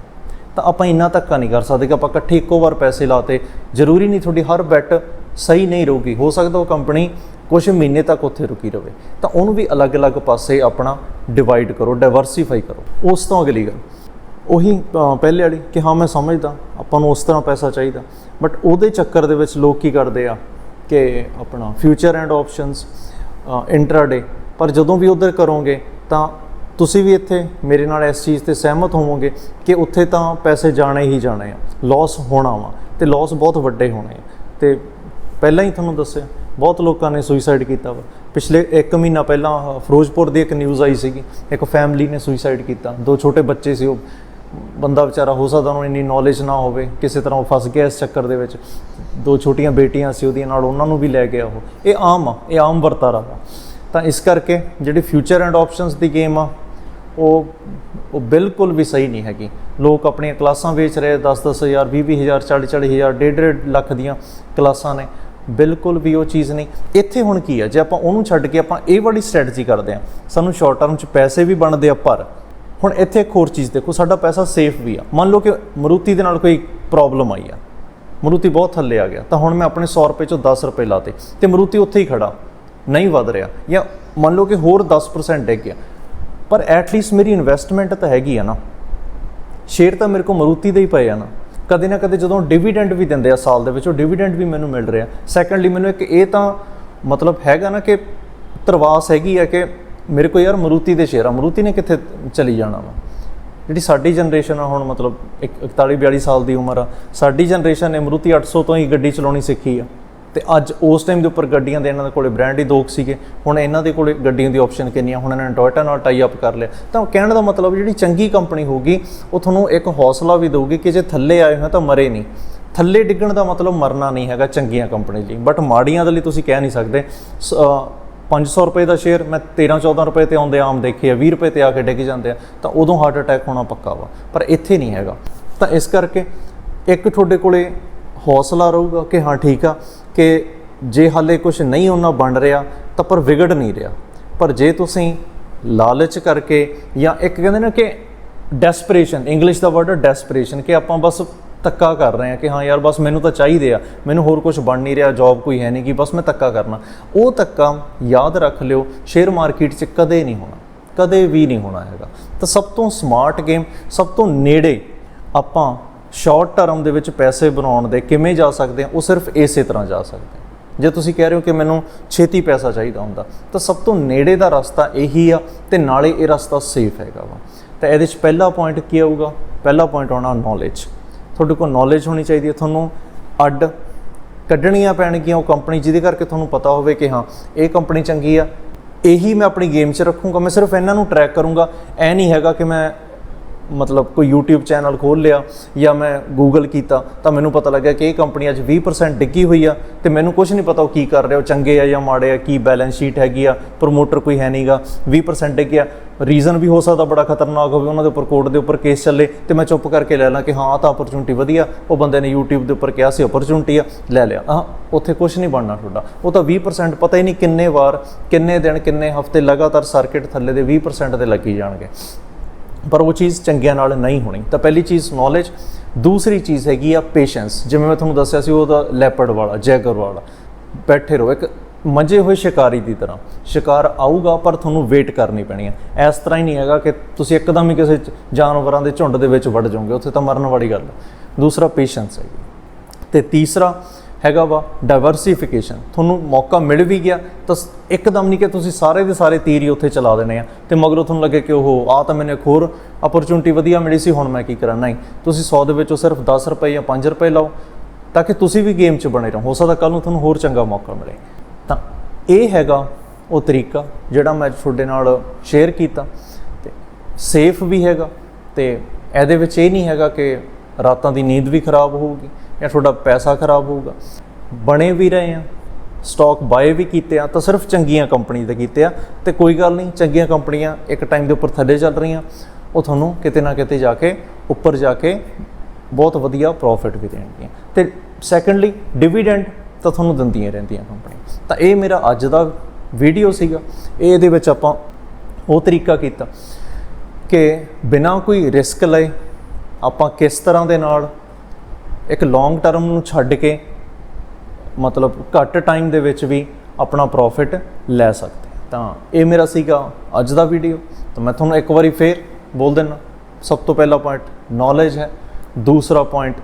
ਤਾਂ ਆਪਾਂ ਇੰਨਾ ਧੱਕਾ ਨਹੀਂ ਕਰ ਸਕਦੇ ਕਿ ਆਪਾਂ ਇਕੱਠੇ ਇੱਕੋ ਵਾਰ ਪੈਸੇ ਲਾਤੇ। ਜ਼ਰੂਰੀ ਨਹੀਂ ਤੁਹਾਡੀ ਹਰ ਬੈਟ ਸਹੀ ਨਹੀਂ ਰਹੂਗੀ। ਹੋ ਸਕਦਾ ਉਹ ਕੰਪਨੀ ਕੁਝ ਮਹੀਨੇ ਤੱਕ ਉੱਥੇ ਰੁਕੀ ਰਵੇ। ਤਾਂ ਉਹਨੂੰ ਵੀ ਅਲੱਗ-ਅਲੱਗ ਪਾਸੇ ਆਪਣਾ ਡਿਵਾਈਡ ਕਰੋ ਡਾਈਵਰਸਿਫਾਈ ਕਰੋ। ਉਸ ਤੋਂ ਅਗਲੀ ਗੱਲ। ਉਹੀ ਪਹਿਲੇ ਵਾਲੀ ਕਿ ਹਾਂ, ਮੈਂ ਸਮਝਦਾ, ਆਪਾਂ ਨੂੰ ਉਸ ਤਰ੍ਹਾਂ ਪੈਸਾ ਚਾਹੀਦਾ। ਬਟ ਉਹਦੇ ਚੱਕਰ ਦੇ ਵਿੱਚ ਲੋਕ ਕੀ ਕਰਦੇ ਆ ਕਿ ਆਪਣਾ ਫਿਊਚਰ ਐਂਡ ਆਪਸ਼ਨਸ ਇੰਟਰਾਡੇ ਪਰ ਜਦੋਂ ਵੀ ਉਧਰ ਕਰੋਗੇ, ਤਾਂ ਤੁਸੀਂ ਵੀ ਇੱਥੇ ਮੇਰੇ ਨਾਲ ਇਸ ਚੀਜ਼ ਤੇ ਸਹਿਮਤ ਹੋਵੋਗੇ ਕਿ ਉੱਥੇ ਤਾਂ ਪੈਸੇ ਜਾਣੇ ਹੀ ਜਾਣੇ ਆ। ਲਾਸ ਹੋਣਾ ਵਾ। ਤੇ ਲਾਸ ਬਹੁਤ ਵੱਡੇ ਹੋਣੇ ਆ। ਤੇ ਪਹਿਲਾਂ ਹੀ ਤੁਹਾਨੂੰ ਦੱਸਿਆ, ਬਹੁਤ ਲੋਕਾਂ ਨੇ ਸੁਸਾਈਡ ਕੀਤਾ ਵਾ। ਪਿਛਲੇ 1 ਮਹੀਨਾ ਪਹਿਲਾਂ ਫਿਰੋਜ਼ਪੁਰ ਦੀ ਇੱਕ ਨਿਊਜ਼ ਆਈ ਸੀਗੀ, ਇੱਕ ਫੈਮਿਲੀ ਨੇ ਸੁਸਾਈਡ ਕੀਤਾ। ਦੋ ਛੋਟੇ ਬੱਚੇ ਸੀ ਉਹ। ਬੰਦਾ ਵਿਚਾਰਾ ਹੋ ਸਕਦਾ ਉਹਨੂੰ ਇੰਨੀ ਨੌਲੇਜ ਨਾ ਹੋਵੇ, ਕਿਸੇ ਤਰ੍ਹਾਂ ਉਹ ਫਸ ਗਿਆ ਇਸ ਚੱਕਰ ਦੇ ਵਿੱਚ। ਦੋ ਛੋਟੀਆਂ ਬੇਟੀਆਂ ਸੀ ਉਹਦੀਆਂ ਨਾਲ, ਉਹਨਾਂ ਨੂੰ ਵੀ ਲੈ ਗਿਆ ਉਹ। ਇਹ ਆਮ ਆ, ਇਹ ਆਮ ਵਰਤਾਰਾ ਵਾ। ਤਾਂ ਇਸ ਕਰਕੇ ਜਿਹੜੀ ਫਿਊਚਰ ਐਂਡ ਆਪਸ਼ਨਸ ਦੀ ਗੇਮ ਆ, ਉਹ ਉਹ ਬਿਲਕੁਲ ਵੀ ਸਹੀ ਨਹੀਂ ਹੈਗੀ। ਲੋਕ ਆਪਣੀਆਂ ਕਲਾਸਾਂ ਵੇਚ ਰਹੇ 10 ਹਜ਼ਾਰ 20 ਹਜ਼ਾਰ 40 40 ਹਜ਼ਾਰ ਡੇਢ ਡੇਢ ਲੱਖ ਦੀਆਂ ਕਲਾਸਾਂ ਨੇ। ਬਿਲਕੁਲ ਵੀ ਉਹ ਚੀਜ਼ ਨਹੀਂ। ਇੱਥੇ ਹੁਣ ਕੀ ਆ, ਜੇ ਆਪਾਂ ਉਹਨੂੰ ਛੱਡ ਕੇ ਆਪਾਂ ਇਹ ਵਾਲੀ ਸਟ੍ਰੈਟਜੀ ਕਰਦੇ ਆ ਸਾਨੂੰ ਸ਼ਾਰਟ ਟਰਮ 'ਚ ਪੈਸੇ ਵੀ ਬਣਦੇ ਆ, ਪਰ ਹੁਣ ਇੱਥੇ ਇੱਕ ਹੋਰ ਚੀਜ਼ ਦੇਖੋ, ਸਾਡਾ ਪੈਸਾ ਸੇਫ ਵੀ ਆ। ਮੰਨ ਲਓ ਕਿ ਮਰੂਤੀ ਦੇ ਨਾਲ ਕੋਈ ਪ੍ਰੋਬਲਮ ਆਈ ਆ, ਮਰੂਤੀ ਬਹੁਤ ਥੱਲੇ ਆ ਗਿਆ, ਤਾਂ ਹੁਣ ਮੈਂ ਆਪਣੇ 100 ਰੁਪਏ ਚੋਂ 10 ਰੁਪਏ ਲਾਤੇ, ਤੇ ਮਰੂਤੀ ਉੱਥੇ ਹੀ ਖੜਾ, ਨਹੀਂ ਵਧ ਰਿਹਾ। ਜਾਂ ਮੰਨ ਲਓ ਕਿ ਹੋਰ 10% ਡਿੱਗ ਗਿਆ, ਪਰ ਐਟ ਲੀਸਟ ਮੇਰੀ ਇਨਵੈਸਟਮੈਂਟ ਤਾਂ ਹੈਗੀ ਆ ਨਾ। ਸ਼ੇਅਰ ਤਾਂ ਮੇਰੇ ਕੋਲ ਮਰੂਤੀ ਦੇ ਹੀ ਪਏ ਆ ਨਾ। ਕਦੇ ਨਾ ਕਦੇ ਜਦੋਂ ਡਿਵੀਡੈਂਡ ਵੀ ਦਿੰਦੇ ਆ ਸਾਲ ਦੇ ਵਿੱਚ, ਉਹ ਡਿਵੀਡੈਂਡ ਵੀ ਮੈਨੂੰ ਮਿਲ ਰਿਹਾ। ਸੈਕੰਡਲੀ ਮੈਨੂੰ ਇੱਕ ਇਹ ਤਾਂ ਮਤਲਬ ਹੈਗਾ ਨਾ ਕਿ ਤਰਵਾਸ ਹੈਗੀ ਆ ਕਿ ਮੇਰੇ ਕੋਲ ਯਾਰ ਮਰੂਤੀ ਦੇ ਸ਼ੇਅਰ ਆ। ਮਰੂਤੀ ਨੇ ਕਿੱਥੇ ਚਲੀ ਜਾਣਾ ਵਾ? ਜਿਹੜੀ ਸਾਡੀ ਜਨਰੇਸ਼ਨ ਆ, ਹੁਣ ਮਤਲਬ ਇੱਕ 41 42 ਸਾਲ ਦੀ ਉਮਰ ਆ। ਸਾਡੀ ਜਨਰੇਸ਼ਨ ਨੇ ਮਰੂਤੀ 800 ਤੋਂ ਹੀ ਗੱਡੀ ਚਲਾਉਣੀ ਸਿੱਖੀ ਆ। ਤੇ ਅੱਜ ਉਸ ਟਾਈਮ ਦੇ ਉੱਪਰ ਗੱਡੀਆਂ ਦੇ ਇਹਨਾਂ ਦੇ ਕੋਲੇ ਬ੍ਰਾਂਡ ਹੀ ਦੋ ਕੁ ਸੀਗੇ। ਹੁਣ ਇਹਨਾਂ ਦੇ ਕੋਲੇ ਗੱਡੀਆਂ ਦੀ ਆਪਸ਼ਨ ਕਿੰਨੀਆਂ? ਹੁਣ ਇਹਨਾਂ ਨੇ ਟੋਇਟਾ ਨਾਲ ਟਾਈ ਅਪ ਕਰ ਲਿਆ। ਤਾਂ ਕਹਿਣ ਦਾ ਮਤਲਬ ਜਿਹੜੀ ਚੰਗੀ ਕੰਪਨੀ ਹੋਊਗੀ, ਉਹ ਤੁਹਾਨੂੰ ਇੱਕ ਹੌਸਲਾ ਵੀ ਦੇਊਗੀ ਕਿ ਜੇ ਥੱਲੇ ਆਏ ਹੋ ਤਾਂ ਮਰੇ ਨਹੀਂ। ਥੱਲੇ ਡਿੱਗਣ ਦਾ ਮਤਲਬ ਮਰਨਾ ਨਹੀਂ ਹੈਗਾ ਚੰਗੀਆਂ ਕੰਪਨੀ ਲਈ। ਬਟ ਮਾੜੀਆਂ ਦੇ ਲਈ ਤੁਸੀਂ ਕਹਿ ਨਹੀਂ ਸਕਦੇ। ਸ- ਅਹ 500 ਰੁਪਏ ਦਾ ਸ਼ੇਅਰ ਮੈਂ 13 14 ਰੁਪਏ ਤੇ ਆਉਂਦੇ ਆਮ ਦੇਖੇ ਆ 20 ਰੁਪਏ ਤੇ ਆ ਕੇ ਡਿੱਗ ਜਾਂਦੇ ਆ, ਤਾਂ ਉਦੋਂ ਹਾਰਟ ਅਟੈਕ ਹੋਣਾ ਪੱਕਾ ਵਾ। ਪਰ ਇੱਥੇ ਨਹੀਂ ਹੈਗਾ। ਤਾਂ ਇਸ ਕਰਕੇ ਇੱਕ ਤੁਹਾਡੇ ਕੋਲੇ ਹੌਸਲਾ ਰਹੂਗਾ ਕਿ ਹਾਂ, ਠੀਕ ਆ। ਕਿ ਜੇ ਹਾਲੇ ਕੁਝ ਨਹੀਂ ਉਹਨਾਂ ਬਣ ਰਿਹਾ, ਤਾਂ ਪਰ ਵਿਗੜ ਨਹੀਂ ਰਿਹਾ। ਪਰ ਜੇ ਤੁਸੀਂ ਲਾਲਚ ਕਰਕੇ ਜਾਂ ਇੱਕ ਕਹਿੰਦੇ ਨਾ ਕਿ ਡੈਸਪਰੇਸ਼ਨ ਇੰਗਲਿਸ਼ ਦਾ ਵਰਡ ਹੈ ਡੈਸਪਰੇਸ਼ਨ ਕਿ ਆਪਾਂ ਬਸ ਧੱਕਾ ਕਰ ਰਹੇ ਹਾਂ ਕਿ ਹਾਂ ਯਾਰ ਬਸ ਮੈਨੂੰ ਤਾਂ ਚਾਹੀਦੇ ਆ, ਮੈਨੂੰ ਹੋਰ ਕੁਝ ਬਣ ਨਹੀਂ ਰਿਹਾ ਜੌਬ ਕੋਈ ਹੈ ਨਹੀਂ ਕਿ ਬਸ ਮੈਂ ਧੱਕਾ ਕਰਨਾ। ਉਹ ਧੱਕਾ ਯਾਦ ਰੱਖ ਲਿਓ ਸ਼ੇਅਰ ਮਾਰਕੀਟ 'ਚ ਕਦੇ ਨਹੀਂ ਹੋਣਾ, ਕਦੇ ਵੀ ਨਹੀਂ ਹੋਣਾ ਹੈਗਾ। ਤਾਂ ਸਭ ਤੋਂ ਸਮਾਰਟ ਗੇਮ ਸਭ ਤੋਂ ਨੇੜੇ ਆਪਾਂ ਸ਼ਾਰਟ ਟਰਮ ਦੇ ਵਿੱਚ ਪੈਸੇ ਬਣਾਉਣ ਦੇ ਕਿਵੇਂ ਜਾ ਸਕਦੇ ਹਾਂ ਉਹ ਸਿਰਫ ਇਸੇ ਤਰ੍ਹਾਂ ਜਾ ਸਕਦੇ ਹਾਂ ਜੇ ਤੁਸੀਂ ਕਹਿ ਰਹੇ ਹੋ ਕਿ ਮੈਨੂੰ ਛੇਤੀ ਪੈਸਾ ਚਾਹੀਦਾ ਹੁੰਦਾ, ਤਾਂ ਸਭ ਤੋਂ ਨੇੜੇ ਦਾ ਰਸਤਾ ਇਹੀ ਆ ਤੇ ਨਾਲੇ ਇਹ ਰਸਤਾ ਸੇਫ ਹੈਗਾ ਵਾ। ਤਾਂ ਇਹਦੇ ਵਿੱਚ ਪਹਿਲਾ ਪੁਆਇੰਟ ਕੀ ਆਊਗਾ? ਪਹਿਲਾ ਪੁਆਇੰਟ ਆਉਣਾ ਨੌਲੇਜ ਤੁਹਾਡੇ ਕੋਲ ਨੌਲੇਜ ਹੋਣੀ ਚਾਹੀਦੀ ਹੈ ਤੁਹਾਨੂੰ ਅੱਡ ਕੱਢਣੀਆਂ ਪੈਣਗੀਆਂ ਉਹ ਕੰਪਨੀ ਜਿਹਦੇ ਕਰਕੇ ਤੁਹਾਨੂੰ ਪਤਾ ਹੋਵੇ ਕਿ ਹਾਂ, ਇਹ ਕੰਪਨੀ ਚੰਗੀ ਆ, ਇਹੀ ਮੈਂ ਆਪਣੀ ਗੇਮ 'ਚ ਰੱਖੂੰਗਾ, ਮੈਂ ਸਿਰਫ ਇਹਨਾਂ ਨੂੰ ਟਰੈਕ ਕਰੂੰਗਾ ਐ ਨਹੀਂ ਹੈਗਾ ਕਿ ਮੈਂ ਮਤਲਬ ਕੋਈ YouTube ਚੈਨਲ ਖੋਲ ਲਿਆ ਜਾਂ ਮੈਂ Google ਕੀਤਾ, ਤਾਂ ਮੈਨੂੰ ਪਤਾ ਲੱਗਿਆ ਕਿ ਇਹ ਕੰਪਨੀ ਅੱਜ 20% ਡਿੱਗੀ ਹੋਈ ਆ ਤੇ ਮੈਨੂੰ ਕੁਝ ਨਹੀਂ ਪਤਾ ਉਹ ਕੀ ਕਰ ਰਹੇ, ਉਹ ਚੰਗੇ ਆ ਜਾਂ ਮਾੜੇ ਆ, ਕੀ ਬੈਲੈਂਸ ਸ਼ੀਟ ਹੈਗੀ ਆ ਪ੍ਰੋਮੋਟਰ ਕੋਈ ਹੈ ਨਹੀਂਗਾ 20% ਡਿੱਗਿਆ ਰੀਜ਼ਨ ਵੀ ਹੋ ਸਕਦਾ ਬੜਾ ਖਤਰਨਾਕ ਹੋਵੇ ਉਹਨਾਂ ਦੇ ਉੱਪਰ ਕੋਰਟ ਦੇ ਉੱਪਰ ਕੇਸ ਚੱਲੇ ਤੇ ਮੈਂ ਚੁੱਪ ਕਰਕੇ ਲੈ ਲਾਂ ਕਿ ਹਾਂ ਤਾਂ ਅਪਰਚੂਨਿਟੀ ਵਧੀਆ, ਉਹ ਬੰਦੇ ਨੇ YouTube ਦੇ ਉੱਪਰ ਕਿਹਾ ਸੀ ਅਪਰਚੂਨਿਟੀ ਆ, ਲੈ ਲਿਆ। ਹਾਂ ਉੱਥੇ ਕੁਝ ਨਹੀਂ ਬਣਨਾ ਤੁਹਾਡਾ। ਉਹ ਤਾਂ 20% ਪਤਾ ਹੀ ਨਹੀਂ ਕਿੰਨੇ ਵਾਰ, ਕਿੰਨੇ ਦਿਨ, ਕਿੰਨੇ ਹਫ਼ਤੇ ਲਗਾਤਾਰ ਸਰਕਟ ਥੱਲੇ ਦੇ 20% ਦੇ ਲੱਗੀ ਜਾਣਗੇ। ਪਰ ਉਹ ਚੀਜ਼ ਚੰਗਿਆਂ ਨਾਲ ਨਹੀਂ ਹੋਣੀ। ਤਾਂ ਪਹਿਲੀ ਚੀਜ਼ ਨੌਲੇਜ ਦੂਸਰੀ ਚੀਜ਼ ਹੈਗੀ ਆ ਪੇਸ਼ੈਂਸ ਜਿਵੇਂ ਮੈਂ ਤੁਹਾਨੂੰ ਦੱਸਿਆ ਸੀ ਉਹਦਾ ਲੈਪਰਡ ਵਾਲਾ ਜੈਗਰ ਵਾਲਾ। ਬੈਠੇ ਰਹੋ, ਇੱਕ ਮੰਜੇ ਹੋਏ ਸ਼ਿਕਾਰੀ ਦੀ ਤਰ੍ਹਾਂ। ਸ਼ਿਕਾਰ ਆਊਗਾ, ਪਰ ਤੁਹਾਨੂੰ ਵੇਟ ਕਰਨੀ ਪੈਣੀ ਹੈ ਇਸ ਤਰ੍ਹਾਂ ਹੀ ਨਹੀਂ ਹੈਗਾ ਕਿ ਤੁਸੀਂ ਇੱਕਦਮ ਹੀ ਕਿਸੇ ਜਾਨਵਰਾਂ ਦੇ ਝੁੰਡ ਦੇ ਵਿੱਚ ਵੜ ਜਾਓਗੇ। ਉੱਥੇ ਤਾਂ ਮਰਨ ਵਾਲੀ ਗੱਲ ਹੈ ਦੂਸਰਾ ਪੇਸ਼ੈਂਸ ਹੈਗੀ। ਤੇ ਤੀਸਰਾ ਹੈਗਾ ਵਾ ਡਾਈਵਰਸਿਫਿਕੇਸ਼ਨ ਤੁਹਾਨੂੰ ਮੌਕਾ ਮਿਲ ਵੀ ਗਿਆ, ਤਾਂ ਇੱਕਦਮ ਨਹੀਂ ਕਿ ਤੁਸੀਂ ਸਾਰੇ ਦੇ ਸਾਰੇ ਤੀਰ ਹੀ ਉੱਥੇ ਚਲਾ ਦੇਣੇ ਆ। ਤੇ ਮਗਰੋਂ ਤੁਹਾਨੂੰ ਲੱਗੇ ਕਿ ਉਹ ਆ ਤਾਂ ਮੈਨੂੰ ਇੱਕ ਹੋਰ ਅਪਰਚੂਨਿਟੀ ਵਧੀਆ ਮਿਲੀ ਸੀ, ਹੁਣ ਮੈਂ ਕੀ ਕਰਾਂ? ਨਹੀਂ, ਤੁਸੀਂ 100 ਦੇ ਵਿੱਚੋਂ ਸਿਰਫ 10 ਰੁਪਏ ਜਾਂ 5 ਰੁਪਏ ਲਾਓ, ਤਾਂ ਕਿ ਤੁਸੀਂ ਵੀ ਗੇਮ 'ਚ ਬਣੇ ਰਹੋ। ਹੋ ਸਕਦਾ ਕੱਲ ਨੂੰ ਤੁਹਾਨੂੰ ਹੋਰ ਚੰਗਾ ਮੌਕਾ ਮਿਲੇ। ਤਾਂ ਇਹ ਹੈਗਾ ਉਹ ਤਰੀਕਾ ਜਿਹੜਾ ਮੈਂ ਤੁਹਾਡੇ ਨਾਲ ਸ਼ੇਅਰ ਕੀਤਾ। ਤੇ ਸੇਫ ਵੀ ਹੈਗਾ, ਤੇ ਇਹਦੇ ਵਿੱਚ ਇਹ ਨਹੀਂ ਹੈਗਾ ਕਿ ਰਾਤਾਂ ਦੀ ਨੀਂਦ ਵੀ ਖਰਾਬ ਹੋਊਗੀ। ਜਾਂ ਤੁਹਾਡਾ ਪੈਸਾ ਖਰਾਬ ਹੋਊਗਾ। ਬਣੇ ਵੀ ਰਹੇ ਆ ਸਟਾਕ ਬਾਏ ਵੀ ਕੀਤੇ ਆ, ਤਾਂ ਸਿਰਫ ਚੰਗੀਆਂ ਕੰਪਨੀ ਦੇ ਕੀਤੇ ਆ। ਤੇ ਕੋਈ ਗੱਲ ਨਹੀਂ, ਚੰਗੀਆਂ ਕੰਪਨੀਆਂ ਇੱਕ ਟਾਈਮ ਦੇ ਉੱਪਰ ਥੱਲੇ ਚੱਲ ਰਹੀਆਂ। ਉਹ ਤੁਹਾਨੂੰ ਕਿਤੇ ਨਾ ਕਿਤੇ ਜਾ ਕੇ ਉੱਪਰ ਜਾ ਕੇ ਬਹੁਤ ਵਧੀਆ ਪ੍ਰੋਫਿਟ ਵੀ ਦੇਣਗੀਆਂ। ਤੇ ਸੈਕੰਡਲੀ ਡਿਵੀਡੈਂਡ ਤਾਂ ਤੁਹਾਨੂੰ ਦਿੰਦੀਆਂ ਰਹਿੰਦੀਆਂ ਕੰਪਨੀਆਂ ਤਾਂ ਇਹ ਮੇਰਾ ਅੱਜ ਦਾ ਵੀਡੀਓ ਸੀਗਾ। ਇਹ ਇਹਦੇ ਵਿੱਚ ਆਪਾਂ ਉਹ ਤਰੀਕਾ ਕੀਤਾ ਕਿ ਬਿਨਾਂ ਕੋਈ ਰਿਸਕ ਲਏ ਆਪਾਂ ਕਿਸ ਤਰ੍ਹਾਂ ਦੇ ਨਾਲ ਇੱਕ ਲੌਂਗ ਟਰਮ ਨੂੰ ਛੱਡ ਕੇ ਮਤਲਬ ਘੱਟ ਟਾਈਮ ਦੇ ਵਿੱਚ ਵੀ ਆਪਣਾ ਪ੍ਰੋਫਿਟ ਲੈ ਸਕਦੇ ਤਾਂ ਇਹ ਮੇਰਾ ਸੀਗਾ ਅੱਜ ਦਾ ਵੀਡੀਓ ਤਾਂ ਮੈਂ ਤੁਹਾਨੂੰ ਇੱਕ ਵਾਰੀ ਫੇਰ ਬੋਲ ਦਿੰਦਾ, ਸਭ ਤੋਂ ਪਹਿਲਾ ਪੁਆਇੰਟ ਨੌਲੇਜ ਹੈ, ਦੂਸਰਾ ਪੁਆਇੰਟ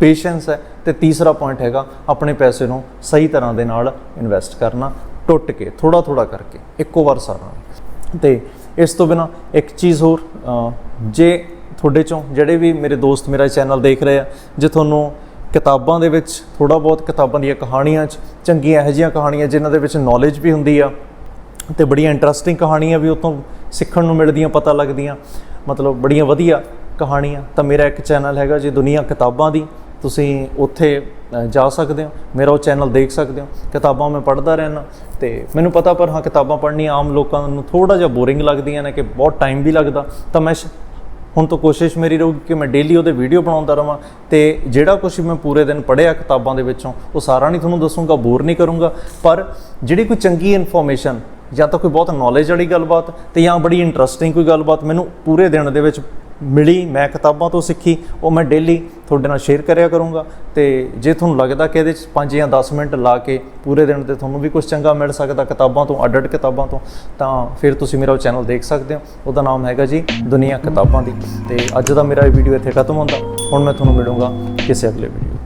ਪੇਸ਼ੈਂਸ ਹੈ ਤੇ ਤੀਸਰਾ ਪੁਆਇੰਟ ਹੈਗਾ ਆਪਣੇ ਪੈਸੇ ਨੂੰ ਸਹੀ ਤਰ੍ਹਾਂ ਦੇ ਨਾਲ ਇਨਵੈਸਟ ਕਰਨਾ, ਟੁੱਟ ਕੇ ਥੋੜਾ ਥੋੜਾ ਕਰਕੇ, ਇੱਕੋ ਵਾਰ ਸਾਰਾ ਨਹੀਂ। ਤੇ ਇਸ ਤੋਂ ਬਿਨਾ ਇੱਕ ਚੀਜ਼ ਹੋਰ ਜੇ ਤੁਹਾਡੇ ਚੋਂ, ਜਿਹੜੇ ਵੀ ਮੇਰੇ ਦੋਸਤ ਮੇਰਾ ਚੈਨਲ ਦੇਖ ਰਹੇ ਆ, ਜੇ ਤੁਹਾਨੂੰ ਕਿਤਾਬਾਂ ਦੇ ਵਿੱਚ ਥੋੜਾ ਬਹੁਤ ਕਿਤਾਬਾਂ ਦੀਆਂ ਕਹਾਣੀਆਂ 'ਚ ਚੰਗੀਆਂ ਇਹੋ ਜਿਹੀਆਂ ਕਹਾਣੀਆਂ ਜਿਨ੍ਹਾਂ ਦੇ ਵਿੱਚ ਨੌਲੇਜ ਵੀ ਹੁੰਦੀ ਆ ਤੇ ਬੜੀਆਂ ਇੰਟਰਸਟਿੰਗ ਕਹਾਣੀਆਂ ਵੀ ਉਤੋਂ ਸਿੱਖਣ ਨੂੰ ਮਿਲਦੀਆਂ, ਪਤਾ ਲੱਗਦੀਆਂ, ਮਤਲਬ ਬੜੀਆਂ ਵਧੀਆ ਕਹਾਣੀਆਂ। ਤਾਂ ਮੇਰਾ ਇੱਕ ਚੈਨਲ ਹੈਗਾ ਜੀ ਦੁਨੀਆ ਕਿਤਾਬਾਂ ਦੀ। ਤੁਸੀਂ ਉੱਥੇ ਜਾ ਸਕਦੇ ਹੋ, ਮੇਰਾ ਉਹ ਚੈਨਲ ਦੇਖ ਸਕਦੇ ਹੋ। ਕਿਤਾਬਾਂ ਮੈਂ ਪੜ੍ਹਦਾ ਰਹਿਣਾ ਤੇ ਮੈਨੂੰ ਪਤਾ ਪਰ ਹਾਂ, ਕਿਤਾਬਾਂ ਪੜ੍ਹਨੀਆਂ ਆਮ ਲੋਕਾਂ ਨੂੰ ਥੋੜਾ ਜਿਹਾ ਬੋਰਿੰਗ ਲੱਗਦੀਆਂ ਨੇ ਕਿ ਬਹੁਤ ਟਾਈਮ ਵੀ ਲੱਗਦਾ। ਤਾਂ ਮੈਂ ਸ਼- ਹੁਣ ਤੋਂ ਕੋਸ਼ਿਸ਼ ਮੇਰੀ ਰਹੂਗੀ ਕਿ ਮੈਂ ਡੇਲੀ ਉਹਦੇ ਵੀਡੀਓ ਬਣਾਉਂਦਾ ਰਵਾਂ ਤੇ ਜਿਹੜਾ ਕੁਝ ਮੈਂ ਪੂਰੇ ਦਿਨ ਪੜ੍ਹਿਆ ਕਿਤਾਬਾਂ ਦੇ ਵਿੱਚੋਂ, ਉਹ ਸਾਰਾ ਨਹੀਂ ਤੁਹਾਨੂੰ ਦੱਸੂਗਾ ਬੋਰ ਨਹੀਂ ਕਰੂੰਗਾ। ਪਰ ਜਿਹੜੀ ਕੋਈ ਚੰਗੀ ਇਨਫੋਰਮੇਸ਼ਨ ਜਾਂ ਤਾਂ ਕੋਈ ਬਹੁਤ ਨੌਲੇਜ ਵਾਲੀ ਗੱਲਬਾਤ ਤੇ ਜਾਂ ਬੜੀ ਇੰਟਰਸਟਿੰਗ ਕੋਈ ਗੱਲਬਾਤ ਮੈਨੂੰ ਪੂਰੇ ਦਿਨ ਦੇ ਵਿੱਚ ਮਿਲੀ, ਮੈਂ ਕਿਤਾਬਾਂ ਤੋਂ ਸਿੱਖੀ, ਉਹ ਮੈਂ ਡੇਲੀ ਤੁਹਾਡੇ ਨਾਲ ਸ਼ੇਅਰ ਕਰਿਆ ਕਰੂੰਗਾ ਤੇ ਜੇ ਤੁਹਾਨੂੰ ਲੱਗਦਾ ਕਿ ਇਹਦੇ ਚ 5 ਜਾਂ 10 ਮਿੰਟ ਲਾ ਕੇ ਪੂਰੇ ਦਿਨ ਤੇ ਤੁਹਾਨੂੰ ਵੀ ਕੁਝ ਚੰਗਾ ਮਿਲ ਸਕਦਾ ਕਿਤਾਬਾਂ ਤੋਂ ਅੱਡ-ਅੱਡ ਕਿਤਾਬਾਂ ਤੋਂ, ਤਾਂ ਫਿਰ ਤੁਸੀਂ ਮੇਰਾ ਉਹ ਚੈਨਲ ਦੇਖ ਸਕਦੇ ਹੋ। ਉਹਦਾ ਨਾਮ ਹੈਗਾ ਜੀ, ਦੁਨੀਆ ਕਿਤਾਬਾਂ ਦੀ। ਤੇ ਅੱਜ ਦਾ ਮੇਰਾ ਇਹ ਵੀਡੀਓ ਇੱਥੇ ਖਤਮ ਹੁੰਦਾ। ਹੁਣ ਮੈਂ ਤੁਹਾਨੂੰ ਮਿਲੂੰਗਾ ਕਿਸੇ ਅਗਲੇ ਵੀਡੀਓ 'ਚ।